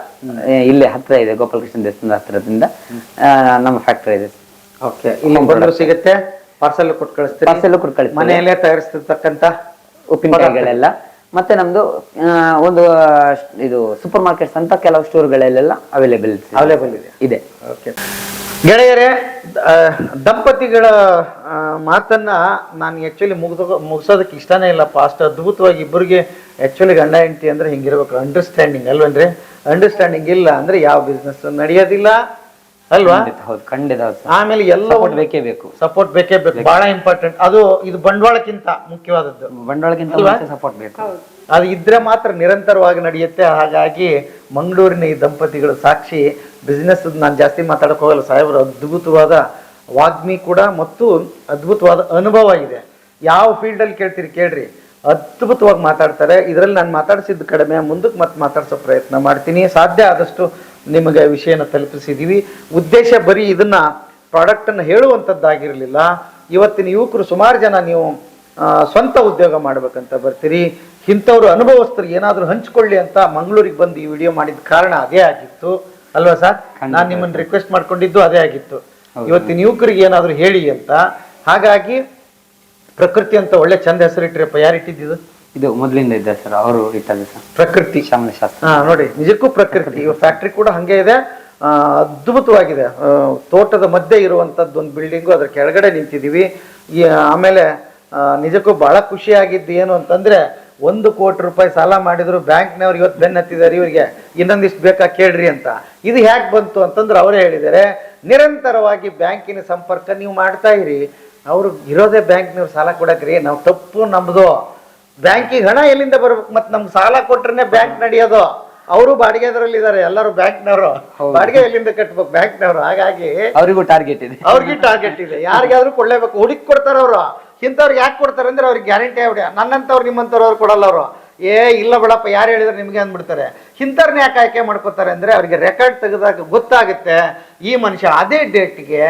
ಇಲ್ಲೇ ಹತ್ತಿರ ಇದೆ ಗೋಪಾಲಕೃಷ್ಣ ದೇವಸ್ಥಾನದ ಹತ್ತಿರದಿಂದ. ನಮ್ಮ ಫ್ಯಾಕ್ಟರಿ ಇದೆ. ಓಕೆ ಇಲ್ಲಿ ಬಂದರೂ ಸಿಗುತ್ತೆ. ಪಾರ್ಸೆಲ್ ಕೊಟ್ಟು ಕಳಿಸ್ತೀವಿ ಪಾರ್ಸೆಲ್ ಕೊಟ್ಟು ಕಳಿಸ್ತೀವಿ. ಮನೆಯಲ್ಲೇ ತಯಾರಿಸ್ತಿರ್ತಕ್ಕಂಥ ಉಪ್ಪಿನಕಾಯಿಗಳೆಲ್ಲ ಮತ್ತೆ ನಮ್ದು ಒಂದು ಇದು ಸೂಪರ್ ಮಾರ್ಕೆಟ್ಸ್ ಅಂತ ಕೆಲವು ಸ್ಟೋರ್ಗಳಲ್ಲೆಲ್ಲ ಅವೈಲೇಬಲ್ ಅವೈಲೇಬಲ್ ಇದೆ. ಇದೆ. ಓಕೆ ಗೆಳೆಯರೇ ದಂಪತಿಗಳ ಮಾತನ್ನ ನಾನು ಆ್ಯಕ್ಚುಲಿ ಮುಗ್ದು ಮುಗಿಸೋದಕ್ಕೆ ಇಷ್ಟನೇ ಇಲ್ಲಪ್ಪ ಅಷ್ಟು ಅದ್ಭುತವಾಗಿ ಇಬ್ಬರಿಗೆ ಆ್ಯಕ್ಚುಲಿ ಗಂಡ ಹೆಂಡತಿ ಅಂದ್ರೆ ಹಿಂಗಿರ್ಬೇಕು. ಅಂಡರ್ಸ್ಟ್ಯಾಂಡಿಂಗ್ ಅಲ್ವೇನ್ರಿ? ಅಂಡರ್ಸ್ಟ್ಯಾಂಡಿಂಗ್ ಇಲ್ಲ ಅಂದ್ರೆ ಯಾವ ಬಿಸ್ನೆಸ್ ನಡೆಯೋದಿಲ್ಲ. ಅಲ್ವಾ? ಹೌದು ಖಂಡಿತ ಹೌದು ಆಮೇಲೆ ಎಲ್ಲ ಸಪೋರ್ಟ್ ಬೇಕೇ ಬೇಕು. ಸಪೋರ್ಟ್ ಬೇಕೇ ಬೇಕು. ಬಹಳ ಇಂಪಾರ್ಟೆಂಟ್ ಅದು ಇದು ಬಂಡವಾಳಕ್ಕಿಂತ ಮುಖ್ಯವಾದದ್ದು. ಬಂಡವಾಳಕ್ಕಿಂತ? ಸಪೋರ್ಟ್ ಬೇಕು. ಅದು ಇದ್ರೆ ಮಾತ್ರ ನಿರಂತರವಾಗಿ ನಡೆಯುತ್ತೆ. ಹಾಗಾಗಿ ಮಂಗಳೂರಿನ ಈ ದಂಪತಿಗಳು ಸಾಕ್ಷಿ ಬಿಸ್ನೆಸ್ ನಾನು ಜಾಸ್ತಿ ಮಾತಾಡಕ್ಕೆ ಹೋಗಲ್ಲ. ಸಾಹೇಬರು ಅದ್ಭುತವಾದ ವಾಗ್ಮಿ ಕೂಡ ಮತ್ತು ಅದ್ಭುತವಾದ ಅನುಭವ ಇದೆ. ಯಾವ ಫೀಲ್ಡಲ್ಲಿ ಕೇಳ್ತೀರಿ ಕೇಳ್ರಿ. ಅದ್ಭುತವಾಗಿ ಮಾತಾಡ್ತಾರೆ. ಇದರಲ್ಲಿ ನಾನು ಮಾತಾಡಿಸಿದ್ದು ಕಡಿಮೆ. ಮುಂದಕ್ಕೆ ಮತ್ತೆ ಮಾತಾಡ್ಸೋ ಪ್ರಯತ್ನ ಮಾಡ್ತೀನಿ. ಸಾಧ್ಯ ಆದಷ್ಟು ನಿಮಗೆ ವಿಷಯನ ತಲುಪಿಸಿದೀವಿ ಉದ್ದೇಶ ಬರೀ ಇದನ್ನ ಪ್ರಾಡಕ್ಟ್ ಅನ್ನು ಹೇಳುವಂಥದ್ದಾಗಿರಲಿಲ್ಲ. ಇವತ್ತಿನ ಯುವಕರು ಸುಮಾರು ಜನ ನೀವು ಸ್ವಂತ ಉದ್ಯೋಗ ಮಾಡ್ಬೇಕಂತ ಬರ್ತೀರಿ. ಇಂಥವ್ರು ಅನುಭವಸ್ಥರು ಏನಾದರೂ ಹಂಚ್ಕೊಳ್ಳಿ ಅಂತ ಮಂಗಳೂರಿಗೆ ಬಂದು ಈ ವಿಡಿಯೋ ಮಾಡಿದ ಕಾರಣ ಅದೇ ಆಗಿತ್ತು. ಅಲ್ವಾ ಸರ್? ನಾನು ನಿಮ್ಮನ್ನು ರಿಕ್ವೆಸ್ಟ್ ಮಾಡ್ಕೊಂಡಿದ್ದು ಅದೇ ಆಗಿತ್ತು. ಇವತ್ತಿನ ಯುವಕರಿಗೆ ಏನಾದರೂ ಹೇಳಿ ಅಂತ. ಹಾಗಾಗಿ ಪ್ರಕೃತಿ ಅಂತ ಒಳ್ಳೆ ಚಂದ ಹೆಸರಿಟ್ಟರೆ ಯಾರು ಇಟ್ಟಿದ್ದು ಇದು ಮೊದಲಿಂದ ಇದೆ ಸರ್ ಅವರು ಇಟ್ಟದ್ದು ಸರ್. ಪ್ರಕೃತಿ. ಶಾಸ್ತ್ರ ಹಾ ನೋಡಿ ನಿಜಕ್ಕೂ ಪ್ರಕೃತಿ. ಇವ ಫ್ಯಾಕ್ಟ್ರಿ ಕೂಡ ಹಂಗೆ ಇದೆ. ಆ, ಅದ್ಭುತವಾಗಿದೆ. ಆ, ತೋಟದ ಮಧ್ಯೆ ಇರುವಂತದ್ದು ಒಂದು ಬಿಲ್ಡಿಂಗು ಅದ್ರ ಕೆಳಗಡೆ ನಿಂತಿದೀವಿ ಈ ಆಮೇಲೆ ಆ, ನಿಜಕ್ಕೂ ಬಹಳ ಖುಷಿಯಾಗಿದ್ದು ಏನು ಅಂತಂದ್ರೆ ಒಂದು ಕೋಟಿ ರೂಪಾಯಿ ಸಾಲ ಮಾಡಿದ್ರು ಬ್ಯಾಂಕ್ನವ್ರು ಇವತ್ತು ಬೆನ್ನ ಹತ್ತಿದ್ದಾರೆ ಇವರಿಗೆ ಇನ್ನೊಂದಿಷ್ಟು ಬೇಕಾ ಕೇಳ್ರಿ ಅಂತ. ಇದು ಹ್ಯಾಕ್ ಬಂತು ಅಂತಂದ್ರೆ ಅವರೇ ಹೇಳಿದ್ದಾರೆ. ನಿರಂತರವಾಗಿ ಬ್ಯಾಂಕಿನ ಸಂಪರ್ಕ ನೀವು ಮಾಡ್ತಾ ಇರಿ. ಅವ್ರಿಗೆ ಇರೋದೇ ಬ್ಯಾಂಕ್ನವ್ರು ಸಾಲ ಕೊಡಕ್ರಿ ನಾವು ತಪ್ಪು ನಮ್ದು. ಬ್ಯಾಂಕಿಗೆ ಹಣ ಎಲ್ಲಿಂದ ಬರ್ಬೇಕು? ಮತ್ತೆ ನಮ್ಗೆ ಸಾಲ ಕೊಟ್ರೆ ಬ್ಯಾಂಕ್ ನಡೆಯೋದು. ಅವರು ಬಾಡಿಗೆದ್ರಲ್ಲಿ ಇದಾರೆ ಎಲ್ಲರೂ ಬ್ಯಾಂಕ್ನವರು. ಬಾಡಿಗೆ ಎಲ್ಲಿಂದ ಕಟ್ಬೇಕು? ಬ್ಯಾಂಕ್ನವರು. ಹಾಗಾಗಿ ಅವರಿಗೂ ಟಾರ್ಗೆಟ್ ಇದೆ. ಅವ್ರಿಗೆ ಟಾರ್ಗೆಟ್ ಇದೆ. ಯಾರಿಗಾದ್ರೂ ಕೊಡ್ಲೇಬೇಕು. ಹುಡುಕಿ ಕೊಡ್ತಾರ ಅವರು. ಇಂಥವ್ರಿಗೆ ಯಾಕೆ ಕೊಡ್ತಾರೆ ಅಂದ್ರೆ ಅವ್ರಿಗೆ ಗ್ಯಾರಂಟಿ ಆಗ್ಬಿಡಿ ನನ್ನಂಥವ್ರು ನಿಮ್ಮಂಥವ್ರು ಅವ್ರು ಕೊಡಲ್ಲ ಅವರು. ಏ ಇಲ್ಲ ಬಿಡಪ್ಪ ಯಾರು ಹೇಳಿದ್ರೆ ನಿಮಗೆ ಅಂದ್ಬಿಡ್ತಾರೆ. ಇಂಥವ್ರನ್ನ ಯಾಕೆ ಆಯ್ಕೆ ಮಾಡ್ಕೋತಾರೆ ಅಂದ್ರೆ ಅವ್ರಿಗೆ ರೆಕಾರ್ಡ್ ತೆಗೆದಾಗ ಗೊತ್ತಾಗುತ್ತೆ ಈ ಮನುಷ್ಯ ಅದೇ ಡೇಟ್ಗೆ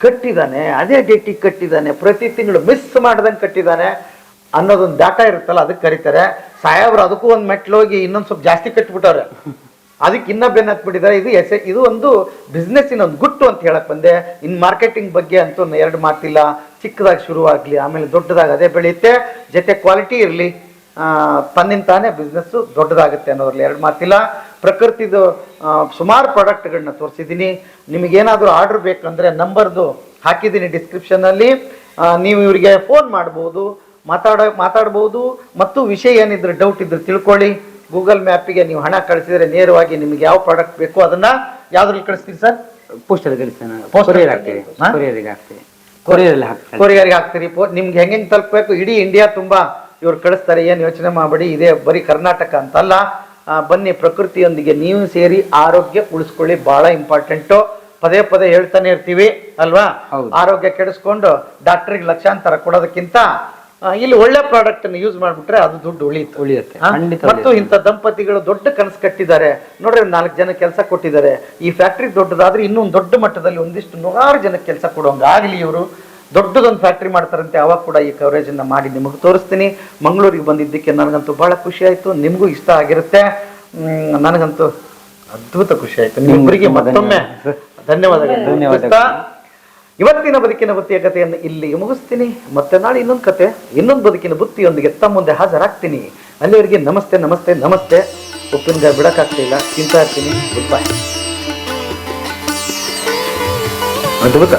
ಕಟ್ಟಿದ್ದಾನೆ ಅದೇ ಡೇಟಿಗೆ ಕಟ್ಟಿದ್ದಾನೆ ಪ್ರತಿ ತಿಂಗಳು ಮಿಸ್ ಮಾಡ್ದಂಗೆ ಕಟ್ಟಿದ್ದಾನೆ ಅನ್ನೋದೊಂದು ಡಾಟಾ ಇರುತ್ತಲ್ಲ ಅದಕ್ಕೆ ಕರೀತಾರೆ, ಸಾಹೇಬ್ರು ಅದಕ್ಕೂ ಒಂದು ಮೆಟ್ಲು ಹೋಗಿ ಇನ್ನೊಂದು ಸ್ವಲ್ಪ ಜಾಸ್ತಿ ಕಟ್ಬಿಟ್ಟವ್ರೆ. ಅದಕ್ಕೆ ಇನ್ನ ಬೆನ್ನ ಹತ್ಬಿಟ್ಟಿದ್ದಾರೆ. ಇದು ಎಸ್ ಇದು ಒಂದು ಬಿಸ್ನೆಸ್ಸಿನ ಒಂದು ಗುಟ್ಟು ಅಂತ ಹೇಳಕ್ ಬಂದೆ. ಇನ್ ಮಾರ್ಕೆಟಿಂಗ್ ಬಗ್ಗೆ ಅಂತೂ ಎರಡು ಮಾತಿಲ್ಲ. ಚಿಕ್ಕದಾಗಿ ಶುರುವಾಗಲಿ, ಆಮೇಲೆ ದೊಡ್ಡದಾಗಿ ಅದೇ ಬೆಳೆಯುತ್ತೆ. ಜೊತೆ ಕ್ವಾಲಿಟಿ ಇರಲಿ. ತನ್ನಿಂದ ತಾನೇ ಬಿಸ್ನೆಸ್ಸು ದೊಡ್ಡದಾಗುತ್ತೆ ಅನ್ನೋದ್ರಲ್ಲಿ ಎರಡು ಮಾತಿಲ್ಲ. ಪ್ರಕೃತಿದು ಸುಮಾರು ಪ್ರಾಡಕ್ಟ್ಗಳನ್ನ ತೋರಿಸಿದ್ದೀನಿ. ನಿಮಗೇನಾದರೂ ಆರ್ಡರ್ ಬೇಕಂದ್ರೆ ನಂಬರ್ದು ಹಾಕಿದ್ದೀನಿ ಡಿಸ್ಕ್ರಿಪ್ಷನಲ್ಲಿ ನೀವು ಇವರಿಗೆ ಫೋನ್ ಮಾಡ್ಬೋದು. ಮಾತಾಡ ಮಾತಾಡ್ಬೋದು ಮತ್ತು ವಿಷಯ ಏನಿದ್ರೆ ಡೌಟ್ ಇದ್ರೆ ತಿಳ್ಕೊಳ್ಳಿ. ಗೂಗಲ್ ಮ್ಯಾಪಿಗೆ ನೀವು ಹಣ ಕಳಿಸಿದ್ರೆ ನೇರವಾಗಿ ನಿಮಗೆ ಯಾವ ಪ್ರಾಡಕ್ಟ್ ಬೇಕೋ ಅದನ್ನ ಯಾವ್ದ್ರಲ್ಲಿ ಕಳಿಸ್ತೀರಿ ಸರ್? ಪೋಸ್ಟಲ್ಲಿ ಕಳಿಸ್ತೇನೆ ಅಲ್ಲಿ ಕೊರಿಯರ್ ಹಾಕ್ತೀವಿ ಹಾ? ಕೊರಿಯರ್ಗೆ ಹಾಕ್ತೀವಿ ಕೊರಿಯರಲ್ಲಿ ಹಾಕ್ತೀವಿ ಕೊರಿಯರ್ಗೆ ಹಾಕ್ತೀರಿ. ಪೋ ನಿಮ್ಗೆ ಹೆಂಗೆ ತಲುಪಬೇಕು? ಇಡೀ ಇಂಡಿಯಾ ತುಂಬಾ ಇವ್ರು ಕಳಿಸ್ತಾರೆ. ಏನು ಯೋಚನೆ ಮಾಡಬೇಡಿ. ಇದೇ ಬರೀ ಕರ್ನಾಟಕ ಅಂತಲ್ಲ. ಬನ್ನಿ ಪ್ರಕೃತಿಯೊಂದಿಗೆ ನೀವು ಸೇರಿ ಆರೋಗ್ಯ ಉಳಿಸ್ಕೊಳ್ಳಿ. ಬಹಳ ಇಂಪಾರ್ಟೆಂಟು ಪದೇ ಪದೇ ಹೇಳ್ತಾನೆ ಇರ್ತೀವಿ ಅಲ್ವಾ. ಆರೋಗ್ಯ ಕೆಡಿಸ್ಕೊಂಡು ಡಾಕ್ಟ್ರಿಗೆ ಲಕ್ಷಾಂತರ ಕೊಡೋದಕ್ಕಿಂತ ಇಲ್ಲಿ ಒಳ್ಳೆ ಪ್ರಾಡಕ್ಟ್ ಅನ್ನು ಯೂಸ್ ಮಾಡ್ಬಿಟ್ರೆ ಅದು ದುಡ್ಡು ಉಳಿಯುತ್ತೆ. ಉಳಿಯುತ್ತೆ. ಮತ್ತು ಇಂಥ ದಂಪತಿಗಳು ದೊಡ್ಡ ಕನಸು ಕಟ್ಟಿದ್ದಾರೆ. ನೋಡ್ರಿ ನಾಲ್ಕು ಜನ ಕೆಲಸ ಕೊಟ್ಟಿದ್ದಾರೆ. ಈ ಫ್ಯಾಕ್ಟ್ರಿ ದೊಡ್ಡದಾದ್ರೆ ಇನ್ನೊಂದು ದೊಡ್ಡ ಮಟ್ಟದಲ್ಲಿ ಒಂದಿಷ್ಟು ನೂರಾರು ಜನಕ್ಕೆ ಕೆಲಸ ಕೊಡುವಂಗಾಗಲಿ ಇವರು. ದೊಡ್ಡದೊಂದು ಫ್ಯಾಕ್ಟ್ರಿ ಮಾಡ್ತಾರಂತೆ ಅವಾಗ ಕೂಡ ಈ ಕವರೇಜ್ ಅನ್ನ ಮಾಡಿ ನಿಮಗೆ ತೋರಿಸ್ತೀನಿ. ಮಂಗಳೂರಿಗೆ ಬಂದಿದ್ದಕ್ಕೆ ನನಗಂತೂ ಬಹಳ ಖುಷಿ ಆಯ್ತು. ನಿಮಗೂ ಇಷ್ಟ ಆಗಿರುತ್ತೆ. ಹ್ಮ್, ನನಗಂತೂ ಅದ್ಭುತ ಖುಷಿ ಆಯ್ತು. ನಿಮ್ಮರಿಗೆ ಮತ್ತೊಮ್ಮೆ ಧನ್ಯವಾದಗಳು. ಧನ್ಯವಾದಗಳು. ಇವತ್ತಿನ ಬದುಕಿನ ಬುತ್ತಿಯ ಕಥೆಯನ್ನು ಇಲ್ಲಿ ಮುಗಿಸ್ತೀನಿ. ಮತ್ತೆ ನಾಳೆ ಇನ್ನೊಂದು ಕತೆ, ಇನ್ನೊಂದು ಬದುಕಿನ ಬುತ್ತಿಯೊಂದಿಗೆ ತಮ್ಮ ಮುಂದೆ ಹಾಜರಾಗ್ತೀನಿ. ಅಲ್ಲಿವರೆಗೆ ನಮಸ್ತೆ ನಮಸ್ತೆ ನಮಸ್ತೆ. ಉಪ್ಪಿನಕಾಯಿ ಬಿಡಕ್ಕಾಗ್ತಿಲ್ಲ ತಿಂತಾ ಇರ್ತೀನಿ. ಗುಡ್ ಬಾಯ್ ಅದ್ಭುತ.